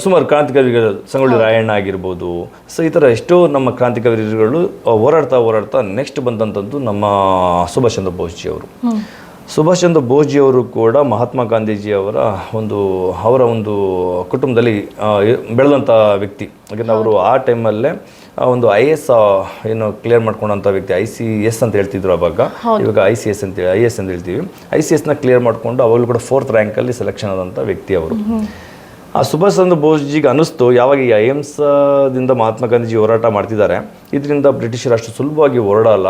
Speaker 2: ಸುಮಾರು ಕ್ರಾಂತಿಕಾರಿಗಳು ಸಂಗೊಳ್ಳಿ ರಾಯಣ್ಣ ಆಗಿರ್ಬೋದು. ಸೊ ಈ ಥರ ಎಷ್ಟೋ ನಮ್ಮ ಕ್ರಾಂತಿಕಾರಿಗಳು ಹೋರಾಡ್ತಾ ಹೋರಾಡ್ತಾ ನೆಕ್ಸ್ಟ್ ಬಂದಂಥದ್ದು ನಮ್ಮ ಸುಭಾಷ್ ಚಂದ್ರ ಬೋಸ್ಜಿ ಅವರು. ಸುಭಾಷ್ ಚಂದ್ರ ಬೋಸ್ಜಿ ಅವರು ಕೂಡ ಮಹಾತ್ಮ ಗಾಂಧೀಜಿ ಅವರ ಒಂದು ಅವರ ಒಂದು ಕುಟುಂಬದಲ್ಲಿ ಬೆಳೆದಂಥ ವ್ಯಕ್ತಿ. ಯಾಕಂದರೆ ಅವರು ಆ ಟೈಮಲ್ಲೇ ಒಂದು ಐ ಎಸ್ ಏನು ಕ್ಲಿಯರ್ ಮಾಡ್ಕೊಂಡಂಥ ವ್ಯಕ್ತಿ ಐ ಸಿ ಎಸ್ ಅಂತ ಹೇಳ್ತಿದ್ರು ಅವಾಗ. ಇವಾಗ ಐ ಸಿ ಎಸ್ ಅಂತ ಐ ಎಸ್ ಅಂತ ಹೇಳ್ತೀವಿ. ಐ ಸಿ ಎಸ್ನ ಕ್ಲಿಯರ್ ಮಾಡಿಕೊಂಡು ಅವಾಗಲೂ ಕೂಡ ಫೋರ್ತ್ ರ್ಯಾಂಕಲ್ಲಿ ಸೆಲೆಕ್ಷನ್ ಆದಂಥ ವ್ಯಕ್ತಿ ಅವರು. ಆ ಸುಭಾಷ್ ಚಂದ್ರ ಬೋಸ್ಜಿಗೆ ಅನ್ನಿಸ್ತು ಯಾವಾಗ ಈ ದಿಂದ ಮಹಾತ್ಮ ಗಾಂಧೀಜಿ ಹೋರಾಟ ಮಾಡ್ತಿದ್ದಾರೆ. ಇದರಿಂದ ಬ್ರಿಟಿಷರು ಅಷ್ಟು ಸುಲಭವಾಗಿ ಹೊರಡಲ್ಲ.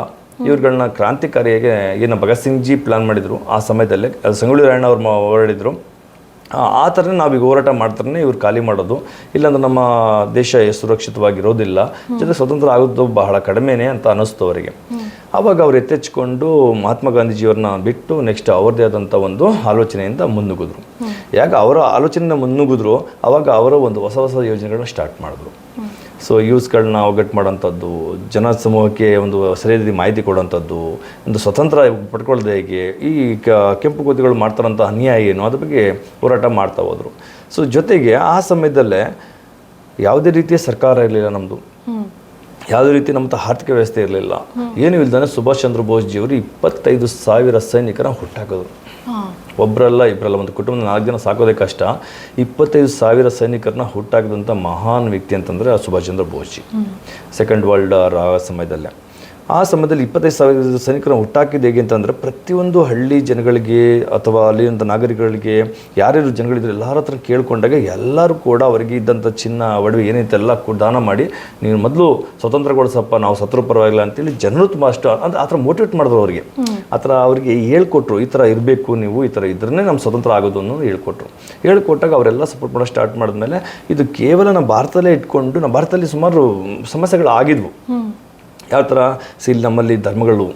Speaker 2: ಇವ್ರುಗಳನ್ನ ಕ್ರಾಂತಿಕಾರಿಯಾಗಿ ಏನು ಭಗತ್ ಸಿಂಗ್ ಜಿ ಪ್ಲಾನ್ ಮಾಡಿದರು. ಆ ಸಮಯದಲ್ಲಿ ಸಂಗೊಳ್ಳಿ ರಾಯಣ್ಣ ಅವರು ಹೊರಡಿದ್ರು. ಆ ಥರನೇ ನಾವೀಗ ಹೋರಾಟ ಮಾಡ್ತಾರೇ ಇವ್ರು ಖಾಲಿ ಮಾಡೋದು. ಇಲ್ಲಾಂದ್ರೆ ನಮ್ಮ ದೇಶ ಸುರಕ್ಷಿತವಾಗಿರೋದಿಲ್ಲ. ಜೊತೆ ಸ್ವತಂತ್ರ ಆಗೋದು ಬಹಳ ಕಡಿಮೆನೇ ಅಂತ ಅನ್ನಿಸ್ತು ಅವರಿಗೆ. ಆವಾಗ ಅವ್ರು ಎತ್ತೆಚ್ಕೊಂಡು ಮಹಾತ್ಮ ಗಾಂಧೀಜಿಯವ್ರನ್ನ ಬಿಟ್ಟು ನೆಕ್ಸ್ಟ್ ಅವ್ರದ್ದೇ ಆದಂಥ ಒಂದು ಆಲೋಚನೆಯಿಂದ ಮುನ್ನುಗ್ಗಿದ್ರು. ಯಾಕೆ? ಅವರ ಆಲೋಚನೆಯಿಂದ ಮುನ್ನುಗ್ಗಿದ್ರು. ಆವಾಗ ಅವರ ಒಂದು ಹೊಸ ಹೊಸ ಯೋಜನೆಗಳನ್ನ ಸ್ಟಾರ್ಟ್ ಮಾಡಿದ್ರು. ಸೊ ಯೂಸ್ಗಳನ್ನ ಒಗ್ಗಟ್ಟು ಮಾಡೋಂಥದ್ದು ಜನ ಸಮೂಹಕ್ಕೆ ಒಂದು ಸರಿಯಾದ ಮಾಹಿತಿ ಕೊಡೋಂಥದ್ದು ಒಂದು ಸ್ವತಂತ್ರ ಪಡ್ಕೊಳ್ಳೋದು ಹೇಗೆ, ಈ ಕೆಂಪು ಕೋತಿಗಳು ಮಾಡ್ತಾರಂಥ ಅನ್ಯಾಯ ಏನು, ಅದ್ರ ಬಗ್ಗೆ ಹೋರಾಟ ಮಾಡ್ತಾ ಹೋದರು. ಸೊ ಜೊತೆಗೆ ಆ ಸಮಯದಲ್ಲೇ ಯಾವುದೇ ರೀತಿಯ ಸರ್ಕಾರ ಇರಲಿಲ್ಲ ನಮ್ಮದು ಯಾವುದೇ ರೀತಿ ನಮ್ಮ ಆರ್ಥಿಕ ವ್ಯವಸ್ಥೆ ಇರಲಿಲ್ಲ. ಏನು ಇಲ್ದಾನೆ ಸುಭಾಷ್ ಚಂದ್ರ ಬೋಸ್ಜಿಯವರು ಇಪ್ಪತ್ತೈದು ಸಾವಿರ ಸೈನಿಕರ ಹುಟ್ಟಾಕೋದು ಒಬ್ಬರಲ್ಲ ಇಬ್ಬರಲ್ಲ ಒಂದು ಕುಟುಂಬದ ನಾಲ್ಕು ಜನ ಸಾಕೋದೇ ಕಷ್ಟ. ಇಪ್ಪತ್ತೈದು ಸಾವಿರ ಸೈನಿಕರನ್ನ ಹುಟ್ಟಾಕಿದಂಥ ಮಹಾನ್ ವ್ಯಕ್ತಿ ಅಂತಂದರೆ ಸುಭಾಷ್ ಚಂದ್ರ ಬೋಸ್ಜಿ. ಸೆಕೆಂಡ್ ವರ್ಲ್ಡ್ ವಾರ್ ಆ ಸಮಯದಲ್ಲೇ. ಆ ಸಮಯದಲ್ಲಿ ಇಪ್ಪತ್ತೈದು ಸಾವಿರ ಸೈನಿಕರನ್ನು ಹುಟ್ಟಾಕಿದ್ದು ಹೇಗೆ ಅಂತಂದರೆ ಪ್ರತಿಯೊಂದು ಹಳ್ಳಿ ಜನಗಳಿಗೆ ಅಥವಾ ಅಲ್ಲಿಂದ ನಾಗರಿಕರಿಗೆ ಯಾರ್ಯಾರು ಜನಗಳಿದ್ರು ಎಲ್ಲರ ಹತ್ರ ಕೇಳಿಕೊಂಡಾಗ ಎಲ್ಲರೂ ಕೂಡ ಅವರಿಗೆ ಇದ್ದಂಥ ಚಿನ್ನ, ಒಡವೆ ಏನೈತೆ ಎಲ್ಲ ದಾನ ಮಾಡಿ, ನೀನು ಮೊದಲು ಸ್ವತಂತ್ರಗೊಳಿಸಪ್ಪ, ನಾವು ಸತ್ರು ಪರವಾಗಿಲ್ಲ ಅಂತೇಳಿ ಜನರು ತುಂಬ ಅಷ್ಟು ಅಂದ್ರೆ ಆ ಥರ ಮೋಟಿವೇಟ್ ಮಾಡಿದ್ರು ಅವರಿಗೆ. ಆ ಥರ ಅವರಿಗೆ ಹೇಳ್ಕೊಟ್ರು, ಈ ಥರ ಇರಬೇಕು ನೀವು, ಈ ಥರ ಇದ್ರೇ ನಮ್ಮ ಸ್ವತಂತ್ರ ಆಗೋದು ಅನ್ನೋದು ಹೇಳ್ಕೊಟ್ರು. ಹೇಳ್ಕೊಟ್ಟಾಗ ಅವರೆಲ್ಲ ಸಪೋರ್ಟ್ ಮಾಡೋಕ್ಕೆ ಸ್ಟಾರ್ಟ್ ಮಾಡಿದ್ಮೇಲೆ ಇದು ಕೇವಲ ನಮ್ಮ ಭಾರತದಲ್ಲೇ ಇಟ್ಕೊಂಡು, ನಮ್ಮ ಭಾರತದಲ್ಲಿ ಸುಮಾರು ಸಮಸ್ಯೆಗಳು ಆಗಿದ್ವು. ಯಾವ ಥರ ಇಲ್ಲಿ ನಮ್ಮಲ್ಲಿ ಧರ್ಮಗಳು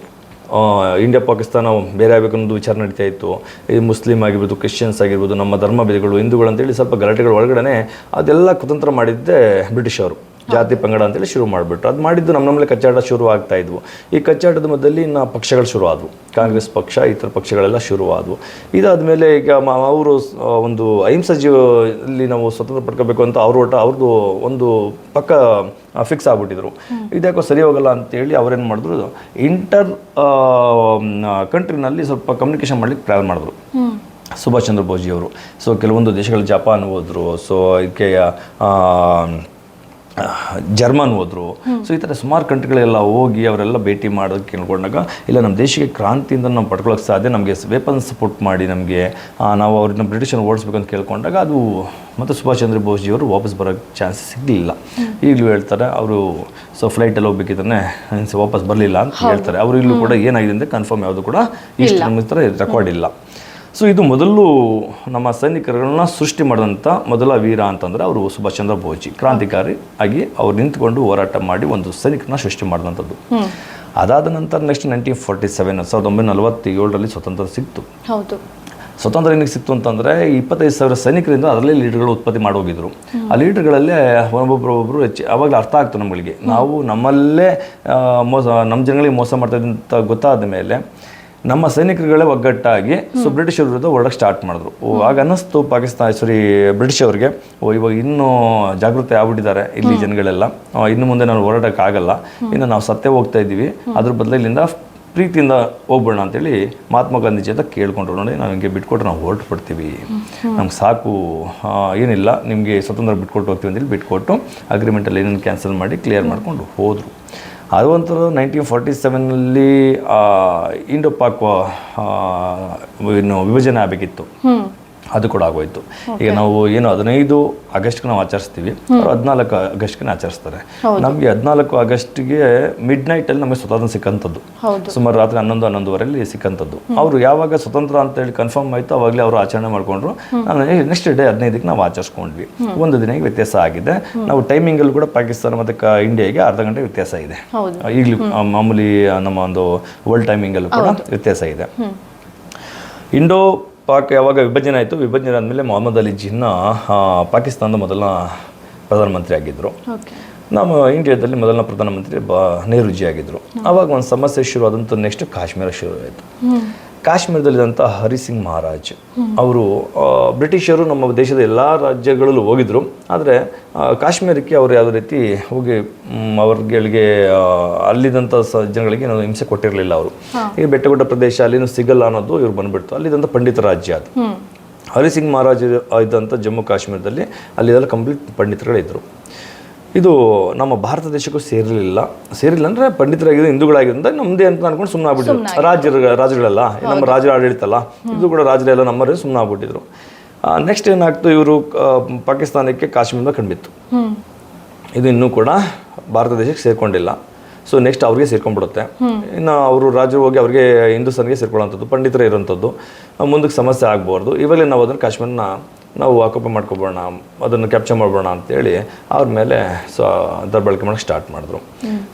Speaker 2: ಇಂಡಿಯಾ, ಪಾಕಿಸ್ತಾನ ಬೇರೆ ಆಗಬೇಕು ಅನ್ನೋದು ವಿಚಾರ ನಡೀತಾ ಇತ್ತು. ಈ ಮುಸ್ಲಿಂ ಆಗಿರ್ಬೋದು, ಕ್ರಿಶ್ಚಿಯನ್ಸ್ ಆಗಿರ್ಬೋದು, ನಮ್ಮ ಧರ್ಮ ಬೇದಗಳು ಹಿಂದೂಗಳು ಅಂತೇಳಿ ಸ್ವಲ್ಪ ಗಲಾಟೆಗಳ ಒಳಗಡೆ ಅದೆಲ್ಲ ಕುತಂತ್ರ ಮಾಡಿದ್ದೆ ಬ್ರಿಟಿಷ್ ಅವರು. ಜಾತಿ ಪಂಗಡ ಅಂತೇಳಿ ಶುರು ಮಾಡಿಬಿಟ್ರು. ಅದು ಮಾಡಿದ್ದು ನಮ್ಮ ನಮ್ಮಲ್ಲಿ ಕಚ್ಚಾಟ ಶುರು ಆಗ್ತಾ ಇದ್ವು. ಈ ಕಚ್ಚಾಟದ ಮಧ್ಯದಲ್ಲಿ ಇನ್ನು ಪಕ್ಷಗಳು ಶುರು ಆದವು. ಕಾಂಗ್ರೆಸ್ ಪಕ್ಷ ಇತರ ಪಕ್ಷಗಳೆಲ್ಲ ಶುರು ಶುರುವಾದವು ಇದಾದಮೇಲೆ ಈಗ ಅವರು ಒಂದು ಅಹಿಂಸಾ ಜೀವಲ್ಲಿ ನಾವು ಸ್ವತಂತ್ರ ಪಡ್ಕೋಬೇಕು ಅಂತ ಅವ್ರ ಒಟ್ಟ ಅವ್ರದ್ದು ಒಂದು ಪಕ್ಕ ಫಿಕ್ಸ್ ಆಗ್ಬಿಟ್ಟಿದ್ರು. ಇದ್ಯಾಕೋ ಸರಿ ಹೋಗಲ್ಲ ಅಂತೇಳಿ ಅವ್ರೇನು ಮಾಡಿದ್ರು ಇಂಟರ್ ಕಂಟ್ರಿನಲ್ಲಿ ಸ್ವಲ್ಪ ಕಮ್ಯುನಿಕೇಷನ್ ಮಾಡ್ಲಿಕ್ಕೆ ಟ್ರಾವೆಲ್ ಮಾಡಿದ್ರು. ಸುಭಾಷ್ ಚಂದ್ರ ಬೋಸ್ಜಿಯವರು ಸೊ ಕೆಲವೊಂದು ದೇಶಗಳು ಜಪಾನ್ ಹೋದರು. ಸೊ ಇದಕ್ಕೆ ಜರ್ಮನ್ ಹೋದರು. ಸೊ ಈ ಥರ ಸುಮಾರು ಕಂಟ್ರಿಗಳೆಲ್ಲ ಹೋಗಿ ಅವರೆಲ್ಲ ಭೇಟಿ ಮಾಡೋದು ಕೇಳ್ಕೊಂಡಾಗ ಇಲ್ಲ ನಮ್ಮ ದೇಶಕ್ಕೆ ಕ್ರಾಂತಿಯಿಂದ ನಾವು ಪಡ್ಕೊಳ್ಳೋಕೆ ಸಾಧ್ಯ ನಮಗೆ ವೆಪನ್ ಸಪೋರ್ಟ್ ಮಾಡಿ ನಮಗೆ ನಾವು ಅವ್ರನ್ನ ಬ್ರಿಟಿಷನ್ ಓಡಿಸ್ಬೇಕಂತ ಅಂತ ಕೇಳ್ಕೊಂಡಾಗ ಅದು ಮತ್ತು ಸುಭಾಷ್ ಚಂದ್ರ ಬೋಸ್ಜಿಯವರು ವಾಪಸ್ ಬರೋಕ್ಕೆ ಚಾನ್ಸ್ ಸಿಗಲಿಲ್ಲ. ಈಗಲೂ ಹೇಳ್ತಾರೆ ಅವರು ಸೊ ಫ್ಲೈಟಲ್ಲಿ ಹೋಗ್ಬೇಕಿದ್ರೆ ವಾಪಸ್ ಬರಲಿಲ್ಲ ಅಂತ ಹೇಳ್ತಾರೆ. ಅವರು ಇಲ್ಲೂ ಕೂಡ ಏನಾಗಿದೆ ಅಂತ ಕನ್ಫರ್ಮ್ ಯಾವುದು ಕೂಡ ಇಷ್ಟು ನಮ್ಮ ರೆಕಾರ್ಡ್ ಇಲ್ಲ. ಸೊ ಇದು ಮೊದಲು ನಮ್ಮ ಸೈನಿಕರನ್ನ ಸೃಷ್ಟಿ ಮಾಡಿದಂಥ ಮೊದಲ ವೀರ ಅಂತಂದರೆ ಅವರು ಸುಭಾಷ್ ಚಂದ್ರ ಬೋಜಿ ಕ್ರಾಂತಿಕಾರಿ ಆಗಿ ಅವ್ರು ನಿಂತ್ಕೊಂಡು ಹೋರಾಟ ಮಾಡಿ ಒಂದು ಸೈನಿಕರನ್ನ ಸೃಷ್ಟಿ ಮಾಡಿದಂಥದ್ದು. ಅದಾದ ನಂತರ ನೆಕ್ಸ್ಟ್ ನೈನ್ಟೀನ್ ಫೋರ್ಟಿ ಸೆವೆನ್ ಸಾವಿರದ ಒಂಬೈನೂರ ನಲವತ್ತೇಳರಲ್ಲಿ ಸ್ವತಂತ್ರ ಸಿಕ್ತು.
Speaker 1: ಹೌದು.
Speaker 2: ಸ್ವತಂತ್ರ ಏನಕ್ಕೆ ಸಿಕ್ತು ಅಂತಂದರೆ ಇಪ್ಪತ್ತೈದು ಸಾವಿರ ಸೈನಿಕರಿಂದ ಅದರಲ್ಲೇ ಲೀಡರ್ಗಳು ಉತ್ಪತ್ತಿ ಮಾಡೋಗಿದ್ರು ಆ ಲೀಡರ್ಗಳಲ್ಲೇ ಒಬ್ಬೊಬ್ಬರು ಒಬ್ಬರು ಹೆಚ್ಚು ಅವಾಗಲೇ ಅರ್ಥ ಆಗ್ತು ನಮ್ಮಗಳಿಗೆ ನಾವು ನಮ್ಮಲ್ಲೇ ಮೋಸ ನಮ್ಮ ಜನಗಳಿಗೆ ಮೋಸ ಮಾಡ್ತಾ ಇದ್ದೀವಿ ಅಂತ ಗೊತ್ತಾದ ಮೇಲೆ ನಮ್ಮ ಸೈನಿಕರುಗಳೇ ಒಗ್ಗಟ್ಟಾಗಿ ಸೊ ಬ್ರಿಟಿಷರ ವಿರುದ್ಧ ಹೊರಡಕ್ಕೆ ಸ್ಟಾರ್ಟ್ ಮಾಡಿದ್ರು. ಓ, ಆಗ ಅನ್ನಿಸ್ತು ಪಾಕಿಸ್ತಾನ ಸಾರಿ ಬ್ರಿಟಿಷ್ ಅವ್ರಿಗೆ. ಓ ಇವಾಗ ಇನ್ನೂ ಜಾಗೃತಿ ಆಗ್ಬಿಟ್ಟಿದ್ದಾರೆ ಇಲ್ಲಿ ಜನಗಳೆಲ್ಲ. ಇನ್ನು ಮುಂದೆ ನಾವು ಹೋರಾಟಕ್ಕೆ ಆಗಲ್ಲ. ಇನ್ನು ನಾವು ಸತ್ತೇ ಹೋಗ್ತಾ ಇದ್ದೀವಿ. ಅದ್ರ ಬದಲು ಇಲ್ಲಿಂದ ಪ್ರೀತಿಯಿಂದ ಹೋಗ್ಬೇಡ ಅಂತೇಳಿ ಮಹಾತ್ಮ ಗಾಂಧೀಜಿ ಅಂತ ಕೇಳ್ಕೊಂಡ್ರು. ನೋಡಿ ನಾವು ಹಿಂಗೆ ಬಿಟ್ಕೊಟ್ರೆ ನಾವು ಹೊರಟು ಬಿಡ್ತೀವಿ ನಮ್ಗೆ ಸಾಕು. ಏನಿಲ್ಲ. ನಿಮಗೆ ಸ್ವತಂತ್ರ ಬಿಟ್ಕೊಟ್ಟು ಹೋಗ್ತೀವಿ ಅಂತೇಳಿ ಬಿಟ್ಕೊಟ್ಟು ಅಗ್ರಿಮೆಂಟಲ್ಲಿ ಏನೇನು ಕ್ಯಾನ್ಸಲ್ ಮಾಡಿ ಕ್ಲಿಯರ್ ಮಾಡ್ಕೊಂಡು ಹೋದರು. ಅದು ಒಂಥರ ನೈನ್ಟೀನ್ ಫಾರ್ಟಿ ಸೆವೆನಲ್ಲಿ ಇಂಡೋ ಪಾಕ್ ಏನು ವಿಭಜನೆ ಆಗಬೇಕಿತ್ತು. ಅದು ಕೂಡ ಆಗೋಯ್ತು. ಈಗ ನಾವು ಏನು ಹದಿನೈದು ಆಗಸ್ಟ್ಗೆ ನಾವು ಆಚರಿಸ್ತೀವಿ. ಅವ್ರು ಹದಿನಾಲ್ಕು ಆಗಸ್ಟ್ಗೆ ಆಚರಿಸ್ತಾರೆ. ನಮಗೆ ಹದಿನಾಲ್ಕು ಆಗಸ್ಟ್ಗೆ ಮಿಡ್ ನೈಟಲ್ಲಿ ನಮಗೆ ಸ್ವತಂತ್ರ ಸಿಕ್ಕಂಥದ್ದು. ಸುಮಾರು ರಾತ್ರಿ ಹನ್ನೊಂದು ಹನ್ನೊಂದುವರೆಯಲ್ಲಿ ಸಿಕ್ಕಂಥದ್ದು. ಅವರು ಯಾವಾಗ ಸ್ವತಂತ್ರ ಅಂತ ಹೇಳಿ ಕನ್ಫರ್ಮ್ ಆಯಿತು ಅವಾಗಲೇ ಅವರು ಆಚರಣೆ ಮಾಡಿಕೊಂಡ್ರು. ನೆಕ್ಸ್ಟ್ ಡೇ ಹದಿನೈದಕ್ಕೆ ನಾವು ಆಚರಿಸ್ಕೊಂಡ್ವಿ. ಒಂದು ದಿನಕ್ಕೆ ವ್ಯತ್ಯಾಸ ಆಗಿದೆ. ನಾವು ಟೈಮಿಂಗಲ್ಲಿ ಕೂಡ ಪಾಕಿಸ್ತಾನ ಮತ್ತು ಇಂಡಿಯಾಗೆ ಅರ್ಧ ಗಂಟೆ ವ್ಯತ್ಯಾಸ ಇದೆ. ಈಗಲೂ ಮಾಮೂಲಿ ನಮ್ಮ ಒಂದು ವರ್ಲ್ಡ್ ಟೈಮಿಂಗಲ್ಲೂ ಕೂಡ ವ್ಯತ್ಯಾಸ ಇದೆ. ಇಂಡೋ ಪಾಕ್ ಯಾವಾಗ ವಿಭಜನೆ ಆಯಿತು? ವಿಭಜನೆ ಆದಮೇಲೆ ಮೊಹಮ್ಮದ್ ಅಲಿ ಜಿನ್ನಾ ಪಾಕಿಸ್ತಾನದ ಮೊದಲ ಪ್ರಧಾನಮಂತ್ರಿ ಆಗಿದ್ದರು ನಮ್ಮ ಇಂಡಿಯಾದಲ್ಲಿ ಮೊದಲನೇ ಪ್ರಧಾನಮಂತ್ರಿ ಬಾ ನೆಹರೂಜಿ ಆಗಿದ್ದರು ಆವಾಗ ಒಂದು ಸಮಸ್ಯೆ ಶುರು ಆದಂಥ ನೆಕ್ಸ್ಟ್ ಕಾಶ್ಮೀರ ಶುರು ಆಯಿತು. ಕಾಶ್ಮೀರದಲ್ಲಿದ್ದಂಥ ಹರಿಸಿಂಗ್ ಮಹಾರಾಜ್ ಅವರು ಬ್ರಿಟಿಷರು ನಮ್ಮ ದೇಶದ ಎಲ್ಲ ರಾಜ್ಯಗಳಲ್ಲೂ ಹೋಗಿದ್ರು. ಆದರೆ ಕಾಶ್ಮೀರಕ್ಕೆ ಅವರು ಯಾವುದೇ ರೀತಿ ಹೋಗಿ ಅವ್ರಿಗೆ ಅಲ್ಲಿದ್ದಂಥ ಸ ಜನಗಳಿಗೆ ಏನೋ ಹಿಂಸೆ ಕೊಟ್ಟಿರಲಿಲ್ಲ ಅವರು. ಈ ಬೆಟ್ಟಗುಡ್ಡ ಪ್ರದೇಶ ಅಲ್ಲಿನೂ ಸಿಗಲ್ಲ ಅನ್ನೋದು ಇವ್ರು ಬಂದುಬಿಡ್ತು. ಅಲ್ಲಿದ್ದಂಥ ಪಂಡಿತ ರಾಜ್ಯ ಅದು. ಹರಿಸಿಂಗ್ ಮಹಾರಾಜ್ ಇದ್ದಂಥ ಜಮ್ಮು ಕಾಶ್ಮೀರದಲ್ಲಿ ಅಲ್ಲಿದೆಲ್ಲ ಕಂಪ್ಲೀಟ್ ಪಂಡಿತರುಗಳಿದ್ದರು ಇದು ನಮ್ಮ ಭಾರತ ದೇಶಕ್ಕೂ ಸೇರಿರಲಿಲ್ಲ ಸೇರಿಲ್ಲ ಅಂದರೆ ಪಂಡಿತರಾಗಿದ್ದು ಹಿಂದೂಗಳಾಗಿದ್ದರಿಂದ ನಮ್ಮದೇ ಅಂತ ಅನ್ಕೊಂಡು ಸುಮ್ಮನೆ ಆಗ್ಬಿಟ್ಟಿದ್ರು. ರಾಜ್ಯರ ರಾಜಗಳೆಲ್ಲ ನಮ್ಮ ರಾಜರ ಆಡಳಿತ ಅಲ್ಲ ಇದು ಕೂಡ ರಾಜರೆಲ್ಲ ನಮ್ಮರೇ ಸುಮ್ಮನೆ ಆಗ್ಬಿಟ್ಟಿದ್ರು. ನೆಕ್ಸ್ಟ್ ಏನಾಗ್ತು ಇವರು ಪಾಕಿಸ್ತಾನಕ್ಕೆ ಕಾಶ್ಮೀರದ
Speaker 1: ಕಂಡಿತ್ತು
Speaker 2: ಇದು ಇನ್ನೂ ಕೂಡ ಭಾರತ ದೇಶಕ್ಕೆ ಸೇರ್ಕೊಂಡಿಲ್ಲ. ಸೊ ನೆಕ್ಸ್ಟ್ ಅವ್ರಿಗೆ ಸೇರ್ಕೊಂಡ್ಬಿಡುತ್ತೆ. ಇನ್ನು ಅವರು ರಾಜರು ಹೋಗಿ ಅವ್ರಿಗೆ ಹಿಂದೂಸ್ತಾನಿಗೆ ಸೇರ್ಕೊಳ್ಳೋಂಥದ್ದು ಪಂಡಿತರ ಇರೋಂಥದ್ದು ಮುಂದಕ್ಕೆ ಸಮಸ್ಯೆ ಆಗ್ಬಾರ್ದು. ಇವಾಗಲೇ ನಾವು ಅದನ್ನು ಕಾಶ್ಮೀರನ ನಾವು ಆಕೋಪ ಮಾಡ್ಕೊಬೋಣ ಅದನ್ನು ಕ್ಯಾಪ್ಚರ್ ಮಾಡ್ಬೋಣ ಅಂತೇಳಿ ಅವ್ರ ಮೇಲೆ ಸೊ ದರ್ಬಳಕೆ ಮಾಡೋಕ್ಕೆ ಸ್ಟಾರ್ಟ್ ಮಾಡಿದ್ರು.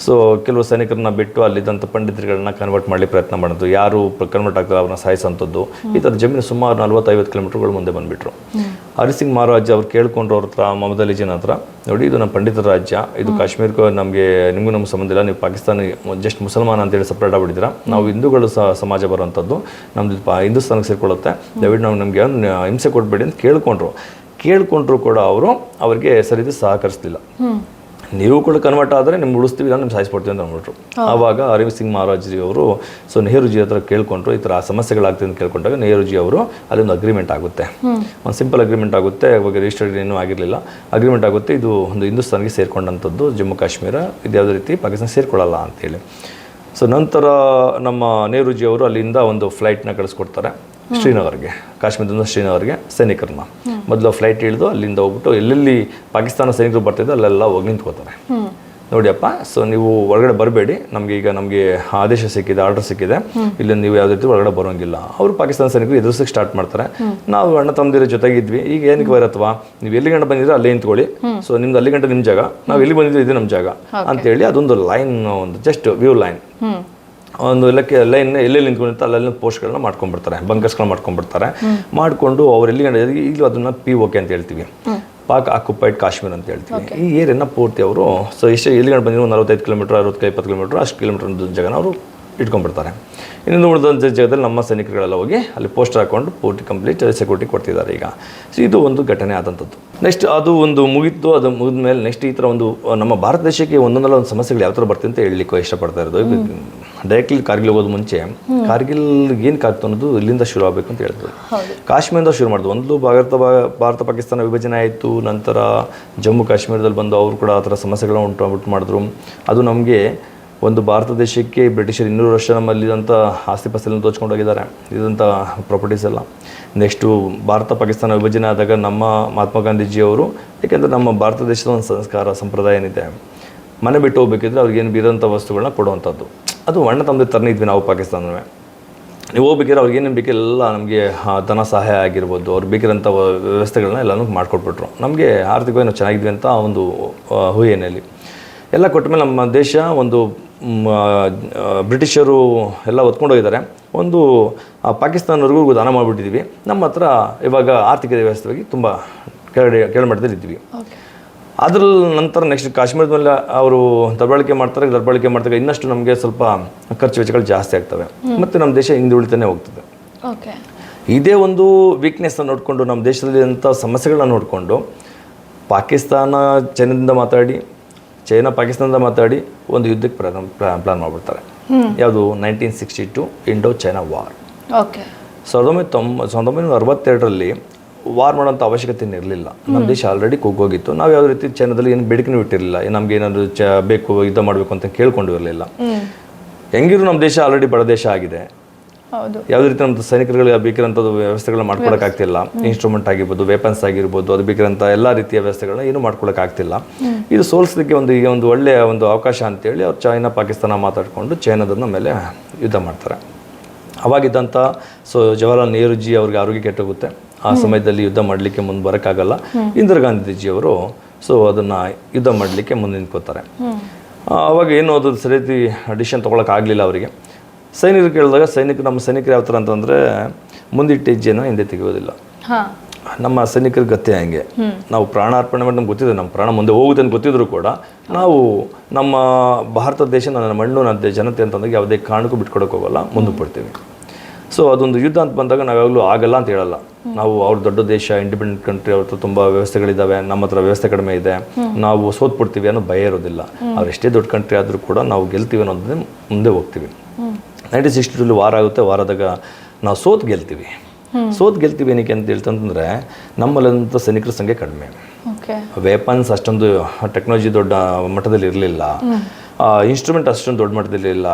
Speaker 2: ಸೊ ಕೆಲವು ಸೈನಿಕರನ್ನ ಬಿಟ್ಟು ಅಲ್ಲಿದ್ದಂಥ ಪಂಡಿತರುಗಳನ್ನ ಕನ್ವರ್ಟ್ ಮಾಡಲಿ ಪ್ರಯತ್ನ ಮಾಡಿದ್ರು. ಯಾರು ಕನ್ವರ್ಟ್ ಆಗ್ತಾರೆ ಅವ್ರನ್ನ ಸಾಯಿಸೋಂಥದ್ದು. ಈ ಥರ ಜಮೀನು ಸುಮಾರು ನಲ್ವತ್ತೈವತ್ತು ಕಿಲೋಮೀಟರ್ಗಳು ಮುಂದೆ ಬಂದುಬಿಟ್ರು. ಹರಿಸಿಂಗ್ ಮಹಾರಾಜ್ ಅವ್ರು ಕೇಳ್ಕೊಂಡ್ರು ಅವ್ರ ಹತ್ರ ಮೊಹಮ್ಮದ್ ಅಲಿ ಜಿನ್ ಹತ್ರ ನೋಡಿ ಇದು ನಮ್ಮ ಪಂಡಿತರ ರಾಜ್ಯ ಇದು ಕಾಶ್ಮೀರಕ್ಕೂ ನಮಗೆ ನಿಮಗೂ ನಮ್ಗೆ ಸಂಬಂಧ ಇಲ್ಲ ನೀವು ಪಾಕಿಸ್ತಾನ ಜಸ್ಟ್ ಮುಸಲ್ಮಾನ ಅಂತೇಳಿ ಸಪ್ರೇಟ್ ಆಗ್ಬಿಟ್ಟಿದ್ದೀರಾ. ನಾವು ಹಿಂದೂಗಳು ಸಹ ಸಮಾಜ ಬರುವಂಥದ್ದು ನಮ್ಮದು ಹಿಂದೂಸ್ಥಾನಕ್ಕೆ ಹಿಂದೂಸ್ತಾನಕ್ಕೆ ಸೇರ್ಕೊಳ್ಳುತ್ತೆ. ದಯವಿಟ್ಟು ನಾವು ನಮಗೆ ಹಿಂಸೆ ಕೊಡಬೇಡಿ ಅಂತ ಕೇಳ್ಕೊಂಡ್ರು. ಕೇಳ್ಕೊಂಡ್ರು ಕೂಡ ಅವರು ಅವರಿಗೆ ಸರಿದು ಸಹಕರಿಸಲಿಲ್ಲ. ನೀವು ಕೂಡ ಕನ್ವರ್ಟ್ ಆದರೆ ನಿಮ್ಗೆ ಉಳಿಸ್ತೀವಿ ನಾನು ನಿಮ್ಗೆ ಸಾಯಿಸ್ಬಿಡ್ತೀವಿ ಅಂತ ಅಂದ್ಬಿಟ್ರು. ಆವಾಗ ಅರವಿಂದ್ ಸಿಂಗ್ ಮಹಾರಾಜ್ಜಿ ಅವರು ಸೊ ನೆಹರುಜಿ ಹತ್ರ ಕೇಳ್ಕೊಂಡ್ರು ಈ ಥರ ಸಮಸ್ಯೆಗಳಾಗ್ತದೆ ಅಂತ ಕೇಳ್ಕೊಂಡಾಗ ನೆಹರುಜಿ ಅವರು ಅಲ್ಲೊಂದು ಅಗ್ರಿಮೆಂಟ್ ಆಗುತ್ತೆ. ಒಂದು ಸಿಂಪಲ್ ಅಗ್ರಿಮೆಂಟ್ ಆಗುತ್ತೆ ಅವಾಗ ರಿಜಿಸ್ಟರ್ಡ್ ಏನೂ ಆಗಿರಲಿಲ್ಲ. ಅಗ್ರಿಮೆಂಟ್ ಆಗುತ್ತೆ ಇದು ಒಂದು ಹಿಂದೂಸ್ತಾನಿಗೆ ಸೇರಿಕೊಂಡಂಥದ್ದು ಜಮ್ಮು ಕಾಶ್ಮೀರ ಇದು ಯಾವುದೇ ರೀತಿ ಪಾಕಿಸ್ತಾನ ಸೇರ್ಕೊಳ್ಳಲ್ಲ ಅಂತೇಳಿ ಸೊ ನಂತರ ನಮ್ಮ ನೆಹರುಜಿ ಅವರು ಅಲ್ಲಿಂದ ಒಂದು ಫ್ಲೈಟ್ನ ಕಳಿಸ್ಕೊಡ್ತಾರೆ. ಶ್ರೀನಗರ್ಗೆ ಕಾಶ್ಮೀರದಿಂದ ಶ್ರೀನಗರ್ಗೆ ಸೈನಿಕರನ್ನ. ಮೊದಲು ಫ್ಲೈಟ್ ಇಳಿದು ಅಲ್ಲಿಂದ ಹೋಗ್ಬಿಟ್ಟು ಎಲ್ಲೆಲ್ಲಿ ಪಾಕಿಸ್ತಾನ ಸೈನಿಕರು ಬರ್ತಿದ್ದೋ ಅಲ್ಲೆಲ್ಲ ಹೋಗಿ ನಿಂತ್ಕೋತಾರೆ. ನೋಡಿಯಪ್ಪ ಸೊ ನೀವು ಒಳಗಡೆ ಬರಬೇಡಿ ನಮಗೆ ಈಗ ನಮಗೆ ಆದೇಶ ಸಿಕ್ಕಿದೆ ಆರ್ಡರ್ ಸಿಕ್ಕಿದೆ. ಇಲ್ಲಿ ನೀವು ಯಾವುದೇ ರೀತಿ ಒಳಗಡೆ ಬರೋಂಗಿಲ್ಲ. ಅವರು ಪಾಕಿಸ್ತಾನ ಸೈನಿಕರು ಎದುರಿಸಕ್ಕೆ ಸ್ಟಾರ್ಟ್ ಮಾಡ್ತಾರೆ. ನಾವು ಅಣ್ಣ ತಮ್ಮದಿರ ಜೊತೆಗಿದ್ವಿ. ಈಗ ಏನಕ್ಕೆ ಬರತ್ವಾ? ನೀವು ಎಲ್ಲಿ ಗಂಟೆ ಬಂದಿದ್ರೆ ಅಲ್ಲೇ ನಿಂತ್ಕೊಳ್ಳಿ. ಸೊ ನಿಮ್ದು ಅಲ್ಲಿ ಗಂಟೆ ನಿಮ್ಮ ಜಾಗ. ನಾವು ಎಲ್ಲಿ ಬಂದಿದ್ದೀವಿ ಇದು ನಮ್ಮ ಜಾಗ. ಅಂತೇಳಿ ಅದೊಂದು ಲೈನ್ ಒಂದು ಜಸ್ಟ್ ವ್ಯೂ ಲೈನ್ ಒಂದು ಇಲ್ಲಕ್ಕೆ ಲೈನ್ ಎಲ್ಲೆಲ್ಲಿ ನಿಂತ್ಕೊಂಡಿರ್ತಾರೆ ಅಲ್ಲೆಲ್ಲ ಪೋಸ್ಟ್ಗಳನ್ನ ಮಾಡ್ಕೊಂಡ್ಬಿಡ್ತಾರೆ ಬಂಕರ್ಸ್ಗಳನ್ನ ಮಾಡ್ಕೊಂಡ್ಬಿಡ್ತಾರೆ. ಮಾಡಿಕೊಂಡು ಅವ್ರು ಎಲ್ಲಿ ಈಗಲೂ ಅದನ್ನ ಪಿ ಓಕೆ ಅಂತ ಹೇಳ್ತೀವಿ. ಪಾಕ್ ಆಕ್ಯುಪೈಡ್ ಕಾಶ್ಮೀರ್ ಅಂತ ಹೇಳ್ತೀವಿ. ಈ ಏರಿಯನ್ನ ಪೂರ್ತಿ ಅವರು ಸೊ ಎಷ್ಟು ಎಲ್ಲಿ ಗಂಟೆ ಬಂದಿರೋ ನಲವತ್ತೈದು ಕಿಲೋಮೀಟರ್ ಅರವತ್ತು ಇಪ್ಪತ್ತು ಕಿಲೋಮೀಟರ್ ಅಷ್ಟು ಕಿಲೋಮೀಟರ್ ಜಾಗನ ಅವರು ಇಟ್ಕೊಂಡ್ಬಿಡ್ತಾರೆ. ಇನ್ನೊಂದು ಉಳಿದಂಥ ಜಾಗದಲ್ಲಿ ನಮ್ಮ ಸೈನಿಕರುಗಳೆಲ್ಲ ಹೋಗಿ ಅಲ್ಲಿ ಪೋಸ್ಟರ್ ಹಾಕೊಂಡು ಪೂರ್ತಿ ಕಂಪ್ಲೀಟ್ ಸೆಕ್ಯೂರಿಟಿ ಕೊಡ್ತಿದ್ದಾರೆ ಈಗ. ಸೊ ಇದು ಒಂದು ಘಟನೆ ಆದಂಥದ್ದು ನೆಕ್ಸ್ಟ್ ಅದು ಒಂದು ಮುಗಿತು ಅದು ಮುಗಿದ ಮೇಲೆ ನೆಕ್ಸ್ಟ್ ಈ ಥರ ಒಂದು ನಮ್ಮ ಭಾರತ ದೇಶಕ್ಕೆ ಒಂದೊಂದಲ್ಲ ಒಂದು ಸಮಸ್ಯೆಗಳು ಯಾವ ಥರ ಬರ್ತೀವಿ ಅಂತ ಹೇಳಲಿಕ್ಕೆ ಇಷ್ಟಪಡ್ತಾ ಇರೋದು. ಡೈರೆಕ್ಟ್ಲಿ ಕಾರ್ಗಿಲ್ ಹೋಗೋದು ಮುಂಚೆ ಕಾರ್ಗಿಲ್ ಏನು ಆಗ್ತು ಅನ್ನೋದು ಇಲ್ಲಿಂದ ಶುರು ಆಗಬೇಕು ಅಂತ ಹೇಳ್ತಾರೆ
Speaker 1: ಹೌದು.
Speaker 2: ಕಾಶ್ಮೀರದಿಂದ ಶುರು ಮಾಡಿದ್ವು ಒಂದು ಭಾರತ ಭಾರತ ಪಾಕಿಸ್ತಾನ ವಿಭಜನೆ ಆಯಿತು ನಂತರ ಜಮ್ಮು ಕಾಶ್ಮೀರದಲ್ಲಿ ಬಂದು ಅವರು ಕೂಡ ಆ ಥರ ಸಮಸ್ಯೆಗಳನ್ನ ಉಂಟು ಉಂಟು ಮಾಡಿದ್ರು. ಅದು ನಮಗೆ ಒಂದು ಭಾರತ ದೇಶಕ್ಕೆ ಬ್ರಿಟಿಷರು ಇನ್ನೂರು ವರ್ಷ ನಮ್ಮಲ್ಲಿದ್ದಂಥ ಆಸ್ತಿ ಪಾಸ್ತಿಯನ್ನು ದೋಚ್ಕೊಂಡು ಹೋಗಿದ್ದಾರೆ ಇದಂಥ ಪ್ರಾಪರ್ಟೀಸ್ ಎಲ್ಲ. ನೆಕ್ಸ್ಟು ಭಾರತ ಪಾಕಿಸ್ತಾನ ವಿಭಜನೆ ಆದಾಗ ನಮ್ಮ ಮಹಾತ್ಮ ಗಾಂಧೀಜಿಯವರು, ಏಕೆಂದರೆ ನಮ್ಮ ಭಾರತ ದೇಶದ ಒಂದು ಸಂಸ್ಕಾರ, ಸಂಪ್ರದಾಯ ಏನಿದೆ, ಮನೆ ಬಿಟ್ಟು ಹೋಗ್ಬೇಕಿದ್ರೆ ಅವ್ರಿಗೇನು ಬೀರೋಂಥ ವಸ್ತುಗಳನ್ನ ಕೊಡುವಂಥದ್ದು. ಅದು ಅಣ್ಣ ತಮ್ಮದೇ ತರನೇ ಇದ್ವಿ ನಾವು ಪಾಕಿಸ್ತಾನವೇ. ನೀವು ಹೋಗ್ಬೇಕಿದ್ರೆ ಅವ್ರಿಗೆ ಏನೇನು ಬೇಕೆಲ್ಲ ನಮಗೆ ಧನ ಸಹಾಯ ಆಗಿರ್ಬೋದು, ಅವ್ರು ಬೇಕಿರೋಂಥ ವ್ಯವಸ್ಥೆಗಳನ್ನ ಎಲ್ಲನೂ ಮಾಡಿಕೊಟ್ಬಿಟ್ರು. ನಮಗೆ ಆರ್ಥಿಕವಾಗಿ ನಾವು ಚೆನ್ನಾಗಿದ್ವಿ ಅಂತ ಒಂದು ಊಹೆಯಲ್ಲಿ ಎಲ್ಲ ಕೊಟ್ಟ ಮೇಲೆ ನಮ್ಮ ದೇಶ ಒಂದು ಬ್ರಿಟಿಷರು ಎಲ್ಲ ಹೊತ್ಕೊಂಡೋಗಿದ್ದಾರೆ ಒಂದು ಪಾಕಿಸ್ತಾನವರೆಗೂ ದಾನ ಮಾಡಿಬಿಟ್ಟಿದ್ದೀವಿ. ನಮ್ಮ ಹತ್ರ ಇವಾಗ ಆರ್ಥಿಕ ವ್ಯವಸ್ಥೆಯಾಗಿ ತುಂಬ ಕೆಳಗಡೆ ಕೆಳಮಟ್ಟದಲ್ಲಿ
Speaker 1: ಇದ್ದೀವಿ.
Speaker 2: ಅದ್ರ ನಂತರ ನೆಕ್ಸ್ಟ್ ಕಾಶ್ಮೀರದ ಮೇಲೆ ಅವರು ದಬ್ಬಾಳಿಕೆ ಮಾಡ್ತಾರೆ. ದಬ್ಬಾಳಿಕೆ ಮಾಡ್ತಾರೆ ಇನ್ನಷ್ಟು ನಮಗೆ ಸ್ವಲ್ಪ ಖರ್ಚು ವೆಚ್ಚಗಳು ಜಾಸ್ತಿ ಆಗ್ತವೆ. ಮತ್ತು ನಮ್ಮ ದೇಶ ಹಿಂದೆ ಉಳಿತಾನೆ ಹೋಗ್ತದೆ.
Speaker 1: ಓಕೆ.
Speaker 2: ಇದೇ ಒಂದು ವೀಕ್ನೆಸ್ನ ನೋಡಿಕೊಂಡು ನಮ್ಮ ದೇಶದಲ್ಲಿ ಅಂಥ ಸಮಸ್ಯೆಗಳನ್ನ ನೋಡಿಕೊಂಡು ಪಾಕಿಸ್ತಾನ ಚೈನಾದಿಂದ ಮಾತಾಡಿ ಚೈನಾ ಪಾಕಿಸ್ತಾನದ ಮಾತಾಡಿ ಒಂದು ಯುದ್ಧಕ್ಕೆ ಪ್ರಾರಂಭ ಪ್ಲಾನ್ ಮಾಡಿಬಿಡ್ತಾರೆ. ಯಾವುದು? Nineteen sixty two Indo China war
Speaker 1: okay.
Speaker 2: ಸಾವಿರದ ಒಂಬೈನೂರ ತೊಂಬ ಸಾವಿರದ ಒಂಬೈನೂರ ಅರವತ್ತೆರಡರಲ್ಲಿ ವಾರ್ ಮಾಡೋಂಥ ಅವಶ್ಯಕತೆ ಇರಲಿಲ್ಲ. ನಮ್ಮ ದೇಶ ಆಲ್ರೆಡಿ ಕುಗ್ಗೋಗಿತ್ತು ನಾವು ಯಾವ ರೀತಿ ಚೈನಾದಲ್ಲಿ ಏನು ಬೇಡಿಕೆ ಇಟ್ಟಿರಲಿಲ್ಲ. ನಮ್ಗೆ ಏನಾದರೂ ಚ ಬೇಕು ಯುದ್ಧ ಮಾಡಬೇಕು ಅಂತ ಕೇಳ್ಕೊಂಡು ಇರಲಿಲ್ಲ
Speaker 1: ಹ್ಮ್.
Speaker 2: ಹೆಂಗಿರು ನಮ್ಮ ದೇಶ ಆಲ್ರೆಡಿ ಬಡ ದೇಶ ಆಗಿದೆ. ಯಾವುದೇ ರೀತಿ ನಮ್ಮ ಸೈನಿಕರುಗಳಿಗೆ ಬೇಕಿರೋಂಥದ್ದು ವ್ಯವಸ್ಥೆಗಳನ್ನ ಮಾಡ್ಕೊಳಕ್ಕಾಗ್ತಿಲ್ಲ ಇನ್ಸ್ಟ್ರೂಮೆಂಟ್ ಆಗಿರ್ಬೋದು ವೆಪನ್ಸ್ ಆಗಿರ್ಬೋದು ಅದು ಬೇಕಿರೋಂಥ ಎಲ್ಲ ರೀತಿಯ ವ್ಯವಸ್ಥೆಗಳನ್ನ ಏನು ಮಾಡ್ಕೊಳಕ್ಕಾಗ್ತಿಲ್ಲ ಇದು ಸೋಲಿಸಲಿಕ್ಕೆ ಒಂದು ಈಗ ಒಂದು ಒಳ್ಳೆಯ ಒಂದು ಅವಕಾಶ ಅಂತೇಳಿ ಅವ್ರು ಚೈನಾ ಪಾಕಿಸ್ತಾನ ಮಾತಾಡಿಕೊಂಡು ಚೈನಾದನ್ನ ಮೇಲೆ ಯುದ್ಧ ಮಾಡ್ತಾರೆ. ಅವಾಗಿದ್ದಂಥ ಸೊ ಜವಾಹರ್ಲಾಲ್ ನೆಹರುಜಿ ಅವ್ರಿಗೆ ಆರೋಗ್ಯ ಕೆಟ್ಟೋಗುತ್ತೆ. ಆ ಸಮಯದಲ್ಲಿ ಯುದ್ಧ ಮಾಡಲಿಕ್ಕೆ ಮುಂದೆ ಬರೋಕ್ಕಾಗಲ್ಲ. ಇಂದಿರಾ ಗಾಂಧೀಜಿಯವರು ಸೊ ಅದನ್ನು ಯುದ್ಧ ಮಾಡಲಿಕ್ಕೆ ಮುಂದೆ ನಿಂತ್ಕೋತಾರೆ. ಅವಾಗ ಏನು ಅದು ಸರಿಯಾಗಿ ಡಿಸಿಷನ್ ತೊಗೊಳಕ್ಕಾಗಲಿಲ್ಲ ಅವರಿಗೆ. ಸೈನಿಕರು ಕೇಳಿದಾಗ ಸೈನಿಕರು ನಮ್ಮ ಸೈನಿಕರು ಯಾವ ಥರ ಅಂತಂದರೆ ಮುಂದಿಟ್ಟ ಹೆಜ್ಜೆನ ಹಿಂದೆ ತೆಗೆಯೋದಿಲ್ಲ. ನಮ್ಮ ಸೈನಿಕರ ಗತ್ತೆ ಹಂಗೆ. ನಾವು ಪ್ರಾಣಾರ್ಪಣೆ ಮಾಡಿ ನಮ್ಗೆ ಗೊತ್ತಿದೆ ನಮ್ಮ ಪ್ರಾಣ ಮುಂದೆ ಹೋಗುತ್ತೆ ಅಂತ ಗೊತ್ತಿದ್ರು ಕೂಡ ನಾವು ನಮ್ಮ ಭಾರತ ದೇಶ ನನ್ನ ಮಣ್ಣು ನನ್ನ ಜನತೆ ಅಂತಂದಾಗ ಯಾವುದೇ ಕಾರಣಕ್ಕೂ ಬಿಟ್ಕೊಡಕ್ಕೆ ಹೋಗಲ್ಲ ಮುಂದೆ ಪಡ್ತೀವಿ. ಸೊ ಅದೊಂದು ಯುದ್ಧ ಅಂತ ಬಂದಾಗ ನಾವು ಯಾವಾಗಲೂ ಆಗಲ್ಲ ಅಂತ ಹೇಳಲ್ಲ. ನಾವು ಅವ್ರ ದೊಡ್ಡ ದೇಶ ಇಂಡಿಪೆಂಡೆಂಟ್ ಕಂಟ್ರಿ ಅವ್ರ ಹತ್ರ ತುಂಬ ವ್ಯವಸ್ಥೆಗಳಿದ್ದಾವೆ ನಮ್ಮ ಹತ್ರ ವ್ಯವಸ್ಥೆ ಕಡಿಮೆ ಇದೆ. ನಾವು ಸೋತ್ಬಿಡ್ತೀವಿ ಅನ್ನೋ ಭಯ ಇರೋದಿಲ್ಲ. ಅವ್ರು ಎಷ್ಟೇ ದೊಡ್ಡ ಕಂಟ್ರಿ ಆದರೂ ಕೂಡ ನಾವು ಗೆಲ್ತೀವಿ ಅನ್ನೋದನ್ನೇ ಮುಂದೆ ಹೋಗ್ತೀವಿ. ನೈನ್ಟೀನ್ ಸಿಕ್ಸ್ಟಿ ಟೂಲಿ ವಾರ ಆಗುತ್ತೆ ವಾರದಾಗ ನಾವು ಸೋತ್ ಗೆಲ್ತೀವಿ. ಸೋತ್ ಗೆಲ್ತೀವಿ ಏನಕ್ಕೆ ಅಂತ ಹೇಳ್ತಂತಂದ್ರೆ ನಮ್ಮಲ್ಲಂಥ ಸೈನಿಕರ ಸಂಖ್ಯೆ ಕಡಿಮೆ. ವೆಪನ್ಸ್ ಅಷ್ಟೊಂದು ಟೆಕ್ನಾಲಜಿ ದೊಡ್ಡ ಮಟ್ಟದಲ್ಲಿ ಇರಲಿಲ್ಲ. ಇನ್ಸ್ಟ್ರೂಮೆಂಟ್ ಅಷ್ಟೊಂದು ದೊಡ್ಡ ಮಟ್ಟದಲ್ಲಿಲ್ಲ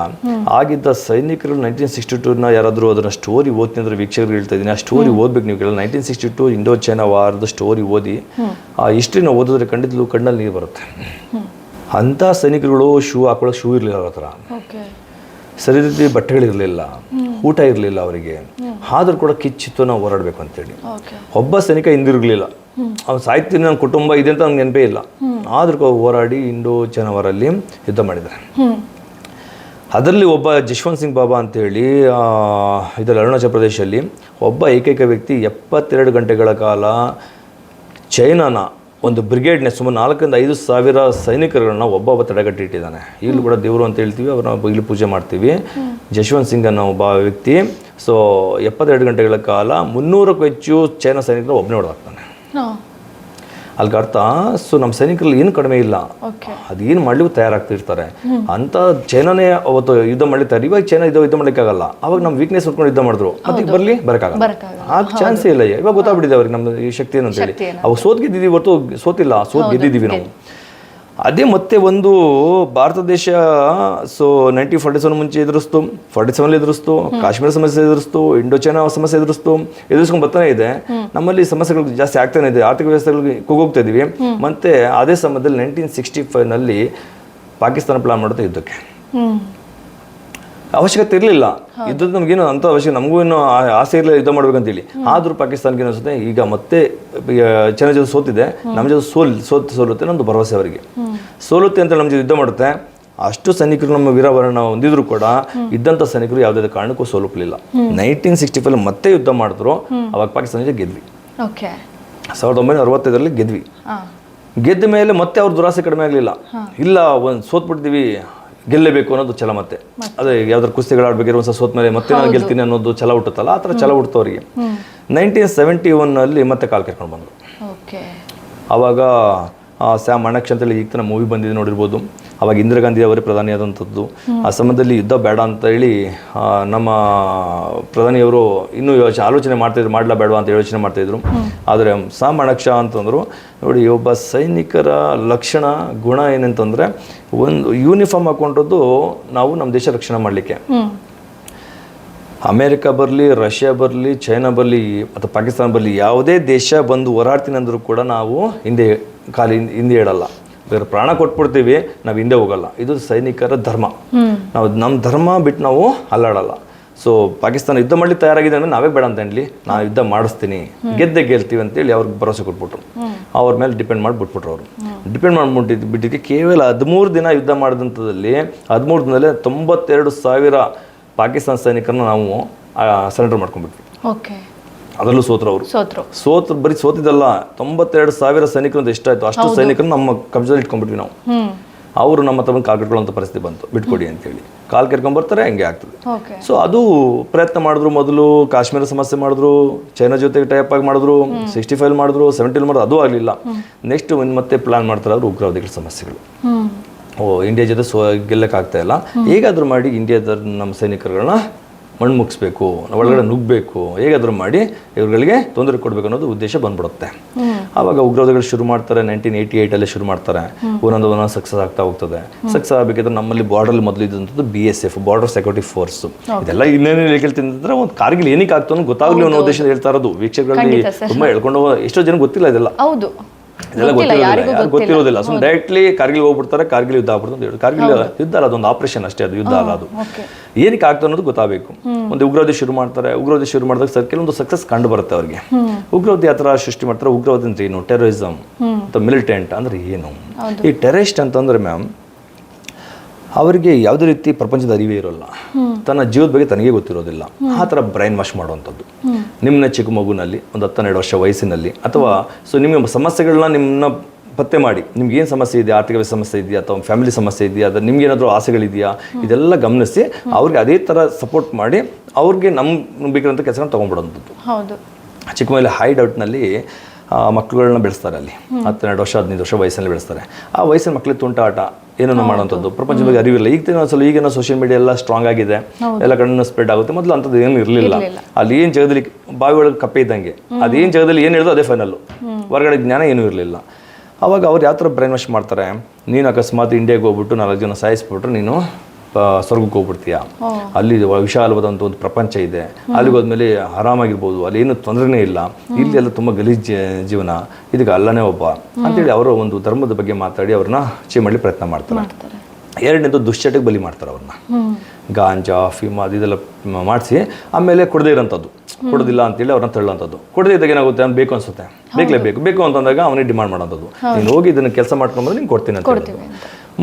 Speaker 2: ಆಗಿದ್ದ ಸೈನಿಕರು ನೈನ್ಟೀನ್ ಸಿಕ್ಸ್ಟಿ ಟೂನ ಯಾರಾದರೂ ಅದನ್ನ ಸ್ಟೋರಿ ಓದ್ತೀನಿ ಅಂದ್ರೆ ವೀಕ್ಷಕರು ಹೇಳ್ತಾ ಇದ್ದೀನಿ ಆ ಸ್ಟೋರಿ ಓದ್ಬೇಕು ನೀವು ಕೇಳಲ್ಲ nineteen sixty two Indo China ವಾರದ ಸ್ಟೋರಿ ಓದಿ ಆ ಹಿಸ್ಟ್ರಿನ ಓದಿದ್ರೆ ಖಂಡಿತಲು ಕಣ್ಣಲ್ಲಿ ನೀರು ಬರುತ್ತೆ. ಅಂಥ ಸೈನಿಕರುಗಳು ಶೂ ಹಾಕೊಳ್ಳೋ ಶೂ ಇರಲಿಲ್ಲ ಅವ್ರ ಹತ್ರ. ಸರಿ ರೀತಿ ಬಟ್ಟೆಗಳಿರಲಿಲ್ಲ ಊಟ ಇರಲಿಲ್ಲ ಅವರಿಗೆ. ಆದರೂ ಕೂಡ ಕಿಚ್ಚಿತ್ತು ನಾವು ಹೋರಾಡಬೇಕು ಅಂತೇಳಿ. ಒಬ್ಬ ಸೈನಿಕ ಹಿಂದಿರುಗಲಿಲ್ಲ. ಅವ್ನು ಸಾಯ್ತೀನಿ ನನ್ನ ಕುಟುಂಬ ಇದೆ ಅಂತ ಅವ್ನಿಗೆ ನೆನಪೇ ಇಲ್ಲ. ಆದರೂ ಹೋರಾಡಿ ಇಂಡೋ ಜನವರಲ್ಲಿ ಯುದ್ಧ ಮಾಡಿದ್ದಾರೆ. ಅದರಲ್ಲಿ ಒಬ್ಬ ಜಶ್ವಂತ್ ಸಿಂಗ್ ಬಾಬಾ ಅಂತೇಳಿ ಆ, ಇದರಲ್ಲಿ ಅರುಣಾಚಲ ಪ್ರದೇಶದಲ್ಲಿ ಒಬ್ಬ ಏಕೈಕ ವ್ಯಕ್ತಿ ಎಪ್ಪತ್ತೆರಡು ಗಂಟೆಗಳ ಕಾಲ ಚೈನಾನ ಒಂದು ಬ್ರಿಗೇಡ್ನ ಸುಮಾರು ನಾಲ್ಕರಿಂದ ಐದು ಸಾವಿರ ಸೈನಿಕರನ್ನ ಒಬ್ಬೊಬ್ಬ ತಡೆಗಟ್ಟಿ ಇಟ್ಟಿದ್ದಾನೆ ಈಗಲೂ ಕೂಡ ದೇವರು ಅಂತ ಹೇಳ್ತೀವಿ, ಅವ್ರನ್ನ ಇಲ್ಲಿ ಪೂಜೆ ಮಾಡ್ತೀವಿ. ಜಶವಂತ್ ಸಿಂಗ್ ಅನ್ನೋ ಒಬ್ಬ ವ್ಯಕ್ತಿ ಸೊ ಎಪ್ಪತ್ತೆರಡು ಗಂಟೆಗಳ ಕಾಲ ಮುನ್ನೂರಕ್ಕೂ ಹೆಚ್ಚು ಚೈನಾ ಸೈನಿಕರು ಒಬ್ಬನೇ ಹೊಡೆದಾಕ್ತಾನೆ.
Speaker 1: ಹಾಂ.
Speaker 2: ಅಲ್ಲಿಗೆ ಅರ್ಥ ಸೊ ನಮ್ಮ ಸೈನಿಕರಲ್ಲಿ ಏನು ಕಡಿಮೆ ಇಲ್ಲ. ಅದೇನು ಮಾಡ್ಲಿಕ್ಕೂ ತಯಾರಾಗ್ತಿರ್ತಾರೆ. ಅಂತ ಚೈನಾನೇ ಅವತ್ತು ಯುದ್ಧ ಮಾಡ್ಲಿಕ್ತಾರೆ ಇವಾಗ ಚೈನಾ ಯುದ್ಧ ಯುದ್ಧ ಮಾಡ್ಲಿಕ್ಕಾಗಲ್ಲ. ಅವಾಗ ನಮ್ಮ ವೀಕ್ನೆಸ್ ಉಟ್ಕೊಂಡು ಯುದ್ಧ ಮಾಡಿದ್ರು. ಅದಕ್ಕೆ ಬರಲಿ? ಆಗ
Speaker 1: ಬರಕ್ಕಾಗಲ್ಲ.
Speaker 2: ಆ ಚಾನ್ಸೇ ಇಲ್ಲ. ಇವಾಗ ಗೊತ್ತಾಗ್ಬಿಟ್ಟಿದೆ ಅವ್ರಿಗೆ ನಮ್ಮ ಈ ಶಕ್ತಿ ಏನಂತ ಹೇಳಿ
Speaker 1: ಶಕ್ತಿ ಏನು.
Speaker 2: ಅವಾಗ ಸೋತ್ ಗೆದ್ದಿದ್ದೀವಿ ಹೊರತು ಸೋತಿಲ್ಲ. ಸೋತ್ ಗೆದ್ದಿದ್ದೀವಿ ನಾವು ಅದೇ ಮತ್ತೆ ಒಂದು ಭಾರತ ದೇಶ ಸೊ ನೈನ್ಟೀನ್ ಫಾರ್ಟಿ ಸೆವೆನ್ ಮುಂಚೆ ಎದುರಿಸ್ತು ಫಾರ್ಟಿ ಸೆವೆನ್ ಎದುರಿಸ್ತು ಕಾಶ್ಮೀರ ಸಮಸ್ಯೆ ಎದುರಿಸ್ತು ಇಂಡೋ ಚೈನಾ ಸಮಸ್ಯೆ ಎದುರಿಸ್ತು ಎದುರಿಸ್ಕೊಂಡು ಬರ್ತಾನೆ ಇದೆ. ನಮ್ಮಲ್ಲಿ ಸಮಸ್ಯೆಗಳು ಜಾಸ್ತಿ ಆಗ್ತಾನೆ ಇದೆ ಆರ್ಥಿಕ ವ್ಯವಸ್ಥೆಗಳಿಗೆ ಕುಗೋಗ್ತಾ ಇದೀವಿ. ಮತ್ತೆ ಅದೇ ಸಮಯದಲ್ಲಿ ನೈನ್ಟೀನ್ ಸಿಕ್ಸ್ಟಿ ಫೈವ್ನಲ್ಲಿ ಪಾಕಿಸ್ತಾನ ಪ್ಲಾನ್ ಮಾಡುತ್ತೆ ಯುದ್ಧಕ್ಕೆ. ಅವಶ್ಯಕತೆ ಇರಲಿಲ್ಲ. ಇದ್ದದ್ದು ನಮಗೇನು ಅಂತ ಅವಶ್ಯಕ ನಮಗೂ ಏನು ಆ- ಆಸೆ ಇರಲಿಲ್ಲ ಯುದ್ಧ ಮಾಡ್ಬೇಕಂತೇಳಿ. ಆದರೂ ಪಾಕಿಸ್ತಾನಕ್ಕೆ ಏನು ಅನ್ಸುತ್ತೆ ಈಗ ಮತ್ತೆ ಚೆನ್ನ ಚೈನಾ ಜೊತೆ ಸೋತಿದೆ. ನಮ್ಮ ಜೊತೆ ಸೋಲ್ ಸೋತ್ ಸೋಲುತ್ತೆ ಒಂದು ಭರವಸೆ ಅವರಿಗೆ. ಸೋಲುತ್ತೆ ಅಂತ ನಮ್ಮ ಜೊತೆ ಯುದ್ಧ ಮಾಡುತ್ತೆ. ಅಷ್ಟು ಸೈನಿಕರು ನಮ್ಮ ವೀರವರಣ ಹೊಂದಿದ್ರು ಕೂಡ ಇದ್ದಂಥ ಸೈನಿಕರು ಯಾವುದೇ ಕಾರಣಕ್ಕೂ ಸೋಲುಪ್ಲಿಲ್ಲ. ನೈನ್ಟೀನ್ ಸಿಕ್ಸ್ಟಿ ಫೈವ್ ಮತ್ತೆ ಯುದ್ಧ ಮಾಡಿದ್ರು ಅವಾಗ ಪಾಕಿಸ್ತಾನ ಜೊತೆ ಗೆದ್ವಿ.
Speaker 1: ಓಕೆ.
Speaker 2: ಸಾವಿರದ ಒಂಬೈನೂರ ಅರವತ್ತೈದರಲ್ಲಿ ಗೆದ್ವಿ. ಗೆದ್ದ ಮೇಲೆ ಮತ್ತೆ ಅವ್ರ ದುರಾಸೆ ಕಡಿಮೆ ಆಗಲಿಲ್ಲ. ಇಲ್ಲ ಒಂದು ಸೋತ್ಬಿಡ್ತೀವಿ ಗೆಲ್ಲಬೇಕು ಅನ್ನೋದು ಛಲ ಮತ್ತೆ. ಅದೇ ಯಾವ್ದಾದ್ರು ಕುಸ್ತಿಗಳಾಡ್ಬೇಕಾದ್ರೆ ಒಂದ್ಸಲ ಸೋತ್ ಮೇಲೆ ಮತ್ತೆ ನಾನು ಗೆಲ್ತೀನಿ ಅನ್ನೋದು ಛಲ ಹುಟ್ಟುತ್ತಲ್ಲ ಆ ಥರ ಛಲ ಹುಟ್ಟುತ್ತವರಿಗೆ. ನೈನ್ಟೀನ್ ಸೆವೆಂಟಿ ಒನ್ನಲ್ಲಿ ಮತ್ತೆ ಕಾಲ್ ಕರ್ಕೊಂಡು ಬಂದರು. ಆ, ಸ್ಯಾಮ್ ಅಣಕ್ಷ ಅಂತೇಳಿ ಈಗ ಮೂವಿ ಬಂದಿದೆ ನೋಡಿರ್ಬೋದು. ಅವಾಗ ಇಂದಿರಾ ಗಾಂಧಿ ಅವರೇ ಪ್ರಧಾನಿ ಆದಂಥದ್ದು. ಆ ಸಮಯದಲ್ಲಿ ಯುದ್ಧ ಬೇಡ ಅಂತ ಹೇಳಿ ನಮ್ಮ ಪ್ರಧಾನಿಯವರು ಇನ್ನೂ ಯೋಚನೆ ಆಲೋಚನೆ ಮಾಡ್ತಾಯಿದ್ರು ಮಾಡ್ಲಾ ಬೇಡವಾ ಅಂತ ಯೋಚನೆ ಮಾಡ್ತಾಯಿದ್ರು ಆದರೆ ಸಾಮ್ ಅಣಕ್ಷ ಅಂತಂದರು ನೋಡಿ ಒಬ್ಬ ಸೈನಿಕರ ಲಕ್ಷಣ ಗುಣ ಏನಂತಂದರೆ ಒಂದು ಯೂನಿಫಾರ್ಮ್ ಹಾಕೊಂಡದ್ದು ನಾವು ನಮ್ಮ ದೇಶ ರಕ್ಷಣೆ ಮಾಡಲಿಕ್ಕೆ.
Speaker 1: ಅಮೇರಿಕಾ
Speaker 2: ಅಮೇರಿಕ ಬರಲಿ ರಷ್ಯಾ ಬರಲಿ ಚೈನಾ ಬರಲಿ ಅಥವಾ ಪಾಕಿಸ್ತಾನ ಬರಲಿ ಯಾವುದೇ ದೇಶ ಬಂದು ಹೋರಾಡ್ತೀನಿ ಅಂದರೂ ಕೂಡ ನಾವು ಹಿಂದೆ ಕಾಲಿ ಹಿಂದೆ- ಹೇಳಲ್ಲ. ಇಡಲ್ಲ ಬೇರೆ ಪ್ರಾಣ ಕೊಟ್ಬಿಡ್ತೀವಿ ನಾವು ಹಿಂದೆ ಹೋಗಲ್ಲ. ಇದು ಸೈನಿಕರ ಧರ್ಮ. ನಾವು ನಮ್ಮ ಧರ್ಮ ಬಿಟ್ಟು ನಾವು ಅಲ್ಲಾಡಲ್ಲ. ಸೊ ಪಾಕಿಸ್ತಾನ ಯುದ್ಧ ಮಾಡಲಿ ತಯಾರಾಗಿದೆ ಅಂದ್ರೆ ನಾವೇ ಬೇಡ ಅಂತ ಹೇಳಿ ನಾವು ಯುದ್ಧ ಮಾಡಿಸ್ತೀನಿ. ಗೆದ್ದೆ ಗೆಲ್ತೀವಿ ಅಂತೇಳಿ ಅವ್ರಿಗೆ ಭರವಸೆ ಕೊಟ್ಬಿಟ್ರು. ಅವ್ರ ಮೇಲೆ ಡಿಪೆಂಡ್ ಮಾಡಿ ಬಿಟ್ಬಿಟ್ರು ಅವರು ಡಿಪೆಂಡ್ ಮಾಡಿಬಿಟ್ಟಿದ್ದು ಬಿಟ್ಟಿದ್ದಕ್ಕೆ ಕೇವಲ ಹದಿಮೂರು ದಿನ ಯುದ್ಧ ಮಾಡಿದಂಥದ್ದಲ್ಲಿ ಹದಿಮೂರು ದಿನದಲ್ಲಿ ತೊಂಬತ್ತೆರಡು ಸಾವಿರ ಪಾಕಿಸ್ತಾನ ಸೈನಿಕರನ್ನ ನಾವು ಸರೆಂಡರ್ ಮಾಡ್ಕೊಂಡ್ಬಿಟ್ವಿ.
Speaker 1: ಓಕೆ
Speaker 2: ಅದರಲ್ಲೂ ಸೋತ್ರ ಅವರು.
Speaker 1: ಸೋತ್ರ.
Speaker 2: ಸೋತ್ರ ಬರೀ ಸೋತಿದ್ದಲ್ಲ ತೊಂಬತ್ತೆರಡು ಸಾವಿರ ಸೈನಿಕರು ಅಂತ ಎಷ್ಟಾಯ್ತು? ಅಷ್ಟು ಸೈನಿಕರನ್ನ ನಮ್ಮ ಕಬ್ಜದಲ್ಲಿ ಇಟ್ಕೊಂಡ್ಬಿಟ್ವಿ ನಾವು. ಅವರು ನಮ್ಮ ತಮ್ಮ ಕಾಲು ಕಾಲ್ ಕಟ್ಕೊಳ್ಳೋಂಥ ಪರಿಸ್ಥಿತಿ ಬಂತು. ಬಿಟ್ಕೊಡಿ ಅಂತೇಳಿ. ಕಾಲ್ ಕೆರ್ಕೊಂಡ್ ಬರ್ತಾರೆ ಹಂಗೆ ಆಗ್ತದೆ. ಸೊ ಅದು ಪ್ರಯತ್ನ ಮಾಡಿದ್ರು ಮೊದಲು ಕಾಶ್ಮೀರ ಸಮಸ್ಯೆ ಮಾಡಿದ್ರು ಚೈನಾ ಜೊತೆಗೆ ಟೈಪ್ ಆಗಿ ಮಾಡಿದ್ರು ಸಿಕ್ಸ್ಟಿ ಫೈವ್ ಮಾಡಿದ್ರು ಸೆವೆಂಟಿಲ್ ಮಾಡಿದ್ರು ಅದು ಆಗಲಿಲ್ಲ. ನೆಕ್ಸ್ಟ್ ಮತ್ತೆ ಪ್ಲಾನ್ ಮಾಡ್ತಾರೆ ಅವರು ಉಗ್ರವಾದಿಗಳ ಸಮಸ್ಯೆಗಳು. ಓ ಇಂಡಿಯಾ ಜೊತೆ ಸೋ ಗೆಲ್ಲಕ್ಕಾಗ್ತಾ ಇಲ್ಲ. ಹೇಗಾದ್ರೂ ಮಾಡಿ ಇಂಡಿಯಾದ ನಮ್ಮ ಸೈನಿಕರುಗಳನ್ನ ಮಣ್ಣು ಮುಗಿಸ್ಬೇಕು ಒಳಗಡೆ ನುಗ್ಗಬೇಕು ಹೇಗಾದರೂ ಮಾಡಿ ಇವ್ರಗಳಿಗೆ ತೊಂದರೆ ಕೊಡಬೇಕು ಅನ್ನೋದು ಉದ್ದೇಶ ಬಂದ್ಬಿಡುತ್ತೆ. ಆವಾಗ ಉಗ್ರವಾದಗಳು ಶುರು ಮಾಡ್ತಾರೆ ನೈನ್ಟೀನ್ ಏಯ್ಟಿ ಏಯ್ಟಲ್ಲೇ ಶುರು ಮಾಡ್ತಾರೆ. ಒಂದೊಂದು ಒಂದೊಂದು ಸಕ್ಸಸ್ ಆಗ್ತಾ ಹೋಗ್ತದೆ. ಸಕ್ಸಸ್ ಆಗಬೇಕಿದ್ರೆ ನಮ್ಮಲ್ಲಿ ಬಾರ್ಡರ್ ಮೊದಲು ಇದ್ದಂಥದ್ದು B S F border security force ಇದೆಲ್ಲ ಇನ್ನೇನು ಹೇಳ್ತೀನಿ ಅಂದ್ರೆ ಒಂದು ಕಾರ್ಗಿಲ್ ಏನಕ್ಕೆ ಆಗ್ತಾನೋ ಗೊತ್ತಾಗಲಿ ಅನ್ನೋ ಉದ್ದೇಶ ಹೇಳ್ತಾ ಇರೋದು. ವೀಕ್ಷಕರಲ್ಲಿ ತುಂಬ ಹೇಳ್ಕೊಂಡು ಎಷ್ಟೋ ಜನ ಗೊತ್ತಿಲ್ಲ ಇದೆಲ್ಲ.
Speaker 1: ಹೌದು.
Speaker 2: ಇದೆಲ್ಲ ಗೊತ್ತಿರೋದಿಲ್ಲ ಗೊತ್ತಿರೋದಿಲ್ಲ. ಸುಮ್ಮನೆ ಡೈರೆಕ್ಟ್ಲಿ ಕಾರ್ಗಿಲ್ ಹೋಗ್ಬಿಡ್ತಾರೆ ಕಾರ್ಗಿಲ್ ಯುದ್ಧ ಆಗ್ಬಿಡ್ತು ಅಂತ ಹೇಳಿ ಕಾರ್ಗಿಲ್ ಯುದ್ಧ ಅಲ್ಲ ಅದೊಂದು ಆಪರೇಷನ್ ಅಷ್ಟೇ ಅದು ಯುದ್ಧ ಅಲ್ಲ ಅದು. ಏನಕ್ಕೆ ಆಗ್ತದೆ ಅನ್ನೋದು ಗೊತ್ತಾಗಬೇಕು. ಒಂದು ಉಗ್ರವಾದಿ ಶುರು ಮಾಡ್ತಾರೆ ಉಗ್ರವಾದಿ ಶುರು ಮಾಡಿದಾಗ ಸರ್ ಕೆಲವೊಂದು ಸಕ್ಸಸ್ ಕಂಡು ಬರುತ್ತೆ ಅವ್ರಿಗೆ. ಉಗ್ರವಾದಿ ಆ ಥರ ಸೃಷ್ಟಿ ಮಾಡ್ತಾರೆ ಉಗ್ರವಾದಿ ಅಂದ್ರೆ ಏನು? ಟೆರರಿಸಮ್ ಅಥವಾ ಮಿಲಿಟೆಂಟ್ ಅಂದ್ರೆ ಏನು? ಈ ಟೆರರಿಸ್ಟ್ ಅಂತಂದ್ರೆ ಮ್ಯಾಮ್ ಅವರಿಗೆ ಯಾವುದೇ ರೀತಿ ಪ್ರಪಂಚದ ಅರಿವೇ ಇರೋಲ್ಲ. ತನ್ನ ಜೀವದ ಬಗ್ಗೆ ತನಗೆ ಗೊತ್ತಿರೋದಿಲ್ಲ. ಆ ಥರ ಬ್ರೈನ್ ವಾಶ್ ಮಾಡುವಂಥದ್ದು. ನಿಮ್ಮನ್ನ ಚಿಕ್ಕ ಮಗುನಲ್ಲಿ ಒಂದು ಹತ್ತನ್ನೆರಡು ವರ್ಷ ವಯಸ್ಸಿನಲ್ಲಿ ಅಥವಾ ಸೊ ನಿಮಗೆ ಸಮಸ್ಯೆಗಳನ್ನ ನಿಮ್ಮನ್ನ ಪತ್ತೆ ಮಾಡಿ. ನಿಮ್ಗೆ ಏನು ಸಮಸ್ಯೆ ಇದೆಯಾ ಆರ್ಥಿಕ ಸಮಸ್ಯೆ ಇದೆಯಾ? ಅಥವಾ ಫ್ಯಾಮಿಲಿ ಸಮಸ್ಯೆ ಇದೆಯಾ? ಅಥವಾ ನಿಮ್ಗೆ ಏನಾದರೂ ಆಸೆಗಳಿದೆಯಾ? ಇದೆಲ್ಲ ಗಮನಿಸಿ ಅವ್ರಿಗೆ ಅದೇ ಥರ ಸಪೋರ್ಟ್ ಮಾಡಿ ಅವ್ರಿಗೆ ನಮ್ಮ ಬೇಕಿರೋಂಥ ಕೆಲಸನ ತೊಗೊಂಡ್ಬಿಡೋಂಥದ್ದು
Speaker 1: ಹೌದು.
Speaker 2: ಚಿಕ್ಕ ಮೇಲೆ ಹೈ ಡೌಟ್ನಲ್ಲಿ ಮಕ್ಕಳುಗಳನ್ನ ಬೆಳೆಸ್ತಾರೆ ಅಲ್ಲಿ. ಹತ್ತೆರಡು ವರ್ಷ ಹದಿನೈದು ವರ್ಷ ವಯಸ್ಸಲ್ಲಿ ಬೆಳೆಸ್ತಾರೆ. ಆ ವಯಸ್ಸಿನ ಮಕ್ಕಳಿಗೆ ತುಂಟಾಟ ಏನನ್ನು ಮಾಡುವಂಥದ್ದು. ಪ್ರಪಂಚದ ಬಗ್ಗೆ ಅರಿವಿಲ್ಲ. ಈಗ ಸ್ವಲ್ಪ ಈಗಿನ ಸೋಷಿಯಲ್ ಮೀಡಿಯಾ ಎಲ್ಲ ಸ್ಟ್ರಾಂಗ್ ಆಗಿದೆ. ಎಲ್ಲ ಕಣ್ಣು ಸ್ಪ್ರೆಡ್ ಆಗುತ್ತೆ. ಮೊದಲು ಅಂಥದ್ದು ಏನು ಇರಲಿಲ್ಲ. ಅಲ್ಲಿ ಏನು ಜಗದಲ್ಲಿ ಬಾವಿ ಒಳಗೆ ಕಪ್ಪೆ ಇದ್ದಂಗೆ. ಅದೇನು ಜಗದಲ್ಲಿ ಏನು ಹೇಳಿದ್ರು ಅದೇ ಫೈನಲ್ಲು ಹೊರಗಡೆ ಜ್ಞಾನ ಏನೂ ಇರಲಿಲ್ಲ. ಅವಾಗ ಅವ್ರು ಯಾವ ಥರ ಬ್ರೈನ್ ವಾಶ್ ಮಾಡ್ತಾರೆ? ನೀನು ಅಕಸ್ಮಾತ್ ಇಂಡಿಯಾಗೆ ಹೋಗ್ಬಿಟ್ಟು ನಾಲ್ಕು ಜನ ಸಾಯಿಸ್ಬಿಟ್ರೆ ನೀನು ಸ್ವರ್ಗಕ್ಕೆ ಹೋಗ್ಬಿಡ್ತೀಯ? ಅಲ್ಲಿ ವಿಶಾಲವಾದಂಥ ಒಂದು ಪ್ರಪಂಚ ಇದೆ. ಅಲ್ಲಿಗೆ ಹೋದ್ಮೇಲೆ ಆರಾಮಾಗಿರ್ಬೋದು ಅಲ್ಲಿ ಏನು ತೊಂದರೆನೇ ಇಲ್ಲ. ಇಲ್ಲಿ ಎಲ್ಲ ತುಂಬ ಗಲೀಜ್ ಜೀವನ. ಇದಕ್ಕೆ ಅಲ್ಲನೇ ಒಬ್ಬ. ಅಂತೇಳಿ ಅವರು ಒಂದು ಧರ್ಮದ ಬಗ್ಗೆ ಮಾತಾಡಿ ಅವ್ರನ್ನ ಚೇ ಮಾಡಲಿ ಪ್ರಯತ್ನ ಮಾಡ್ತಾರೆ. ಎರಡನೇದು ದುಶ್ಚಟಕ್ಕೆ ಬಲಿ ಮಾಡ್ತಾರೆ ಅವ್ರನ್ನ. ಗಾಂಜಾ ಫಿಮ್ ಅದು ಇದೆಲ್ಲ ಮಾಡಿಸಿ ಆಮೇಲೆ ಕೊಡದೇ ಇರೋಂಥದ್ದು. ಕೊಡೋದಿಲ್ಲ ಅಂತೇಳಿ ಅವ್ರನ್ನ ತಳ್ಳೋಂಥದ್ದು. ಕೊಡದೇ ಇದ್ದಾಗ ಏನಾಗುತ್ತೆ ಅವ್ನು ಬೇಕು ಅನ್ಸುತ್ತೆ. ಬೇಕಲೇ ಬೇಕು. ಬೇಕು ಅಂತಂದಾಗ ಅವನೇ ಡಿಮಾಂಡ್ ಮಾಡೋಂಥದ್ದು. ನೀನು ಹೋಗಿ ಇದನ್ನು ಕೆಲಸ ಮಾಡ್ಕೊಂಡ್ಬಂದ್ರೆ ನೀನು ಕೊಡ್ತೀನಿ ಅಂತ.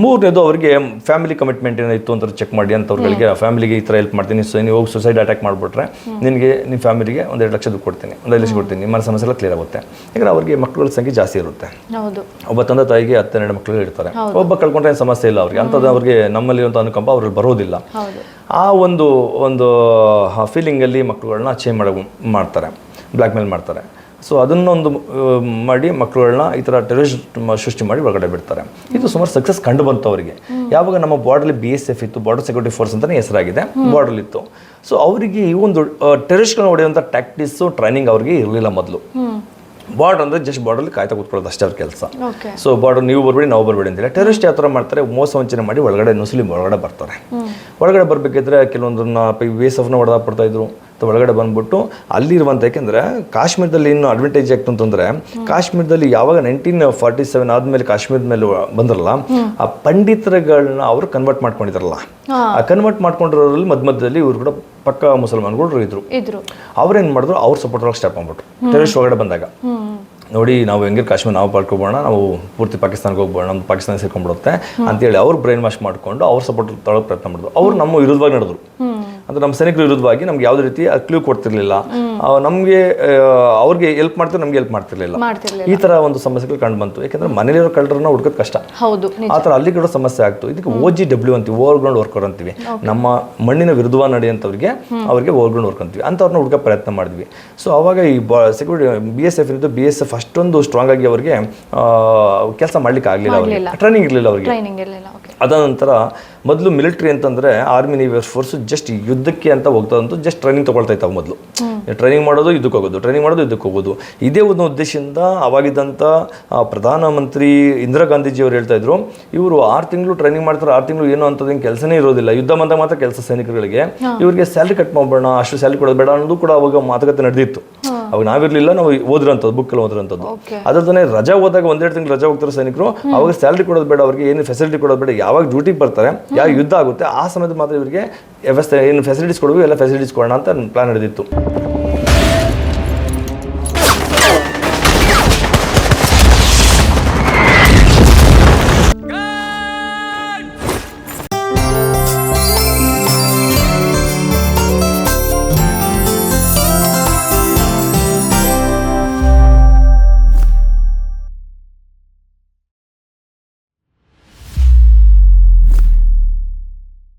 Speaker 2: ಮೂರನೇದು ಅವರಿಗೆ ಫ್ಯಾಮಿಲಿ ಕಮಿಟ್ಮೆಂಟ್ ಏನಾಯಿತು ಅಂತ ಚೆಕ್ ಮಾಡಿ ಅಂತವ್ರಿಗೆ ಫ್ಯಾಮಿಲಿಗೆ ಈ ಥರ ಹೆಲ್ಪ್ ಮಾಡ್ತೀನಿ. ಸೊ ನೀವು ಹೋಗಿ ಸುಸೈಡ್ ಅಟ್ಯಾಕ್ ಮಾಡಿಬಿಟ್ರೆ ನಿನಗೆ ನಿಮ್ಮ ಫ್ಯಾಮಿಲಿಗೆ ಒಂದು ಎರಡು ಲಕ್ಷ ದುಡ್ಡು ಕೊಡ್ತೀನಿ. ಒಂದು ಐದು ಲಕ್ಷ ಕೊಡ್ತೀನಿ. ನಿಮ್ಮ ಸಮಸ್ಯೆ ಎಲ್ಲ ಕ್ಲಿಯರ್ ಆಗುತ್ತೆ. ಯಾಕಂದ್ರೆ ಅವ್ರಿಗೆ ಮಕ್ಕಳ ಸಂಖ್ಯೆ ಜಾಸ್ತಿ ಇರುತ್ತೆ. ಒಬ್ಬ ತಂದೆ ತಾಯಿಗೆ ಹತ್ತೆರಡು ಮಕ್ಕಳು ಇರ್ತಾರೆ. ಒಬ್ಬ ಕಳ್ಕೊಂಡ್ರೆ ಏನು ಸಮಸ್ಯೆ ಇಲ್ಲ ಅವ್ರಿಗೆ. ಅಂಥದ್ದು ಅವ್ರಿಗೆ ನಮ್ಮಲ್ಲಿ ಅಂತ ಅನುಕಂಪ ಅವ್ರಲ್ಲಿ ಬರೋದಿಲ್ಲ. ಆ ಒಂದು ಒಂದು ಫೀಲಿಂಗಲ್ಲಿ ಮಕ್ಕಳುಗಳನ್ನ ಚೇಂಜ್ ಮಾಡ ಮಾಡ್ತಾರೆ. ಬ್ಲ್ಯಾಕ್ ಮೇಲ್ ಮಾಡ್ತಾರೆ. ಸೊ ಅದನ್ನೊಂದು ಮಾಡಿ ಮಕ್ಕಳುಗಳನ್ನ ಈ ಥರ ಟೆರರಿಸ್ಟ್ ಸೃಷ್ಟಿ ಮಾಡಿ ಒಳಗಡೆ ಬಿಡ್ತಾರೆ. ಇದು ಸುಮಾರು ಸಕ್ಸಸ್ ಕಂಡು ಬಂತು ಅವರಿಗೆ ಯಾವಾಗ ನಮ್ಮ ಬಾರ್ಡರ್ಲಿ ಬಿ ಎಸ್ ಎಫ್ ಇತ್ತು ಬಾರ್ಡರ್ ಸೆಕ್ಯೂರಿಟಿ ಫೋರ್ಸ್ ಅಂತಲೇ ಹೆಸರಾಗಿದೆ ಬಾರ್ಡರ್ ಇತ್ತು. ಸೊ ಅವರಿಗೆ ಈ ಒಂದು ಟೆರರಿಸ್ಟ್ಗಳನ್ನ ಹೊಡೆಯುವಂಥ ಟ್ಯಾಕ್ಟಿಸು ಟ್ರೈನಿಂಗ್ ಅವ್ರಿಗೆ ಇರಲಿಲ್ಲ ಮೊದಲು. ಬಾರ್ಡರ್ ಅಂದರೆ ಜಸ್ಟ್ ಬಾರ್ಡರ್ಲಿ ಕಾಯ್ತಾ ಕೂತ್ಕೊಳ್ಳೋದು ಅಷ್ಟೇ ಅವ್ರ ಕೆಲಸ. ಸೊ ಬಾರ್ಡರ್ ನೀವು ಬರಬೇಡಿ ನಾವು ಬರಬೇಡಿ ಅಂತಿಲ್ಲ. ಟೆರರಿಸ್ಟ್ ಯಾವ ಥರ ಮಾಡ್ತಾರೆ ಮೋಸ ವಂಚನೆ ಮಾಡಿ ಒಳಗಡೆ ನುಸುಲಿ ಒಳಗಡೆ ಬರ್ತಾರೆ. ಒಳಗಡೆ ಬರಬೇಕಿದ್ರೆ ಕೆಲವೊಂದನ್ನ ವಿ ಎಸ್ ಎಫ್ನ ಹೊಡೆದಾಡ್ತಾ ಇದ್ರು. ಒಳಗಡೆ ಬಂದ್ಬಿಟ್ಟು ಅಲ್ಲಿರುವಂಥ ಯಾಕೆಂದರೆ ಕಾಶ್ಮೀರದಲ್ಲಿ ಇನ್ನು ಅಡ್ವಾಂಟೇಜ್ ಆಗ್ತು ಅಂತಂದರೆ ಕಾಶ್ಮೀರದಲ್ಲಿ ಯಾವಾಗ ನೈನ್ಟೀನ್ ಫಾರ್ಟಿ ಸೆವೆನ್ ಆದಮೇಲೆ ಕಾಶ್ಮೀರದ ಮೇಲೆ ಬಂದ್ರಲ್ಲ ಆ ಪಂಡಿತರುಗಳನ್ನ ಅವರು ಕನ್ವರ್ಟ್ ಮಾಡ್ಕೊಂಡಿದ್ರಲ್ಲ. ಆ ಕನ್ವರ್ಟ್ ಮಾಡ್ಕೊಂಡಿರೋದ್ರಲ್ಲಿ ಮಧ್ಯ ಮಧ್ಯದಲ್ಲಿ ಇವ್ರು ಕೂಡ ಪಕ್ಕ ಮುಸಲ್ಮಾನ್ಗಳು ಇದ್ರು. ಅವ್ರೇನು ಮಾಡಿದ್ರು? ಅವ್ರ ಸಪೋರ್ಟ್ ಒಳಗೆ ಸ್ಟಾಪ್ ಮಾಡ್ಬಿಟ್ರು. ಟೆರರಿಸ್ಟ್ ಒಳಗಡೆ ಬಂದಾಗ. ನೋಡಿ ನಾವು ಹೆಂಗೆ ಕಾಶ್ಮೀರ ನಾವು ಪಡ್ಕೊಬೋಣ ನಾವು ಪೂರ್ತಿ ಪಾಕಿಸ್ತಾನಕ್ಕೆ ಹೋಗ್ಬೋಣ ನಮ್ಮ ಪಾಕಿಸ್ತಾನ ಸೇರ್ಕೊಂಡ್ಬಿಡುತ್ತೆ ಅಂತೇಳಿ ಅವ್ರು ಬ್ರೈನ್ ವಾಶ್ ಮಾಡಿಕೊಂಡು ಅವ್ರ ಸಪೋರ್ಟ್ ತೊಳಗೆ ಪ್ರಯತ್ನ ಮಾಡಿದ್ರು. ಅವ್ರು ನಮ್ಮ ವಿರುದ್ಧವಾಗಿ ನಡೆದ್ರು. ಅಂದ್ರೆ ನಮ್ಮ ಸೈನಿಕರ ವಿರುದ್ಧವಾಗಿ ನಮ್ಗೆ ಯಾವುದೇ ರೀತಿ ಕ್ಲೂ ಕೊಡ್ತಿರ್ಲಿಲ್ಲ. ನಮ್ಗೆ ಅವ್ರಿಗೆ ಹೆಲ್ಪ್ ಮಾಡ್ತಾರೆ ನಮ್ಗೆ ಹೆಲ್ಪ್ ಮಾಡ್ತಿರ್ಲಿಲ್ಲ. ಈ ತರ ಒಂದು ಸಮಸ್ಯೆಗಳು ಕಂಡು ಬಂತು. ಯಾಕಂದ್ರೆ ಮನೇಲಿರೋ ಕಳ್ಳರನ್ನ ಹುಡ್ಕೋದು ಕಷ್ಟ. ಆ ಥರ ಅಲ್ಲಿ ಕೂಡ ಸಮಸ್ಯೆ ಆಗ್ತು. ಇದಕ್ಕೆ ಓ ಜಿ ಡಬ್ಲ್ಯೂ ಅಂತೀವಿ ಓವರ್ ಗ್ರೌಂಡ್ ವರ್ಕರ್ ಅಂತೀವಿ ನಮ್ಮ ಮಣ್ಣಿನ ವಿರುದ್ಧ ನಡೆಯಂತವ್ರಿಗೆ ಅವರಿಗೆ ಓವರ್ ಗ್ರೌಂಡ್ ವರ್ಕ್ ಅಂತೀವಿ. ಅಂಥವ್ರನ್ನ ಹುಡುಕ ಪ್ರಯತ್ನ ಮಾಡಿದ್ವಿ. ಸೊ ಅವಾಗ ಈ ಸೆಕ್ಯೂರಿಟಿ ಬಿ ಎಸ್ ಎಫ್ ಇದ್ದು ಬಿ ಎಸ್ ಎಫ್ ಅಷ್ಟೊಂದು ಸ್ಟ್ರಾಂಗ್ ಆಗಿ ಅವರಿಗೆ ಕೆಲಸ ಮಾಡ್ಲಿಕ್ಕೆ ಆಗಲಿಲ್ಲ ಅವರಿಗೆ. ಟ್ರೈನಿಂಗ್ ಇರಲಿಲ್ಲ ಅವರಿಗೆ. ಅದಾದ ನಂತರ ಮೊದಲು ಮಿಲಿಟರಿ ಅಂತಂದ್ರೆ ಆರ್ಮಿ ನೇವಿ ಫೋರ್ಸ್ ಜಸ್ಟ್ ಯುದ್ಧಕ್ಕೆ ಅಂತ ಹೋಗ್ತದಂತೂ ಜಸ್ಟ್ ಟ್ರೈನಿಂಗ್ ತೊಗೊಳ್ತಾ ಇತ್ತು ಮೊದಲು. ಟ್ರೈನಿಂಗ್ ಮಾಡೋದು ಯುದ್ಧಕ್ಕೆ ಹೋಗೋದು ಟ್ರೈನಿಂಗ್ ಮಾಡೋದು ಯುದ್ಧಕ್ಕೆ ಹೋಗೋದು. ಇದೇ ಒಂದು ಉದ್ದೇಶದಿಂದ ಅವಾಗಿದ್ದಂಥ ಪ್ರಧಾನಮಂತ್ರಿ ಇಂದಿರಾ ಗಾಂಧೀಜಿಯವರು ಹೇಳ್ತಾ ಇದ್ರು ಇವರು ಆರು ತಿಂಗಳು ಟ್ರೈನಿಂಗ್ ಮಾಡ್ತಾರೆ ಆರು ತಿಂಗಳು ಏನು ಅಂತದೇನು ಕೆಲಸನೇ ಇರೋದಿಲ್ಲ. ಯುದ್ಧ ಬಂದಾಗ ಮಾತ್ರ ಕೆಲಸ ಸೈನಿಕರಿಗೆ ಇವರಿಗೆ ಸ್ಯಾಲ್ರಿ ಕಟ್ ಮಾಡ್ಬೋಣ ಅಷ್ಟು ಸ್ಯಾಲ್ರಿ ಕೊಡೋದು ಬೇಡ ಅನ್ನೋದು ಕೂಡ ಅವಾಗ ಮಾತುಕತೆ ನಡೆದಿತ್ತು. ಅವಾಗ ನಾವಿರಲಿಲ್ಲ ನಾವು ಓದಿರೋಂಥದ್ದು ಬುಕ್ಕಲ್ಲಿ ಓದಿರೋಂಥದ್ದು.
Speaker 1: ಅದ್ರ
Speaker 2: ಅದಲ್ಲದೆ ರಜಾ ಹೋದಾಗ ಒಂದೆರಡು ತಿಂಗಳು ರಜಾ ಹೋಗ್ತಾರೆ ಸೈನಿಕರು ಅವಾಗ ಸ್ಯಾಲ್ರಿ ಕೊಡೋದು ಬೇಡ ಅವ್ರಿಗೆ ಏನು ಫೆಸಿಲಿಟಿ ಕೊಡೋದು ಬೇಡ ಯಾವಾಗ ಡ್ಯೂಟಿಗೆ ಬರ್ತಾರೆ ಯಾವ ಯುದ್ಧ ಆಗುತ್ತೆ ಆ ಸಮಯದ ಮಾತ್ರ ಇವರಿಗೆ ವ್ಯವಸ್ಥೆ ಏನು ಫೆಸಿಲಿಟೀಸ್ ಕೊಡಬೇಕು ಎಲ್ಲ ಫೆಸಿಲಿಟೀಸ್ ಕೊಡೋಣ ಅಂತ ಪ್ಲಾನ್ ನಡೆದಿತ್ತು.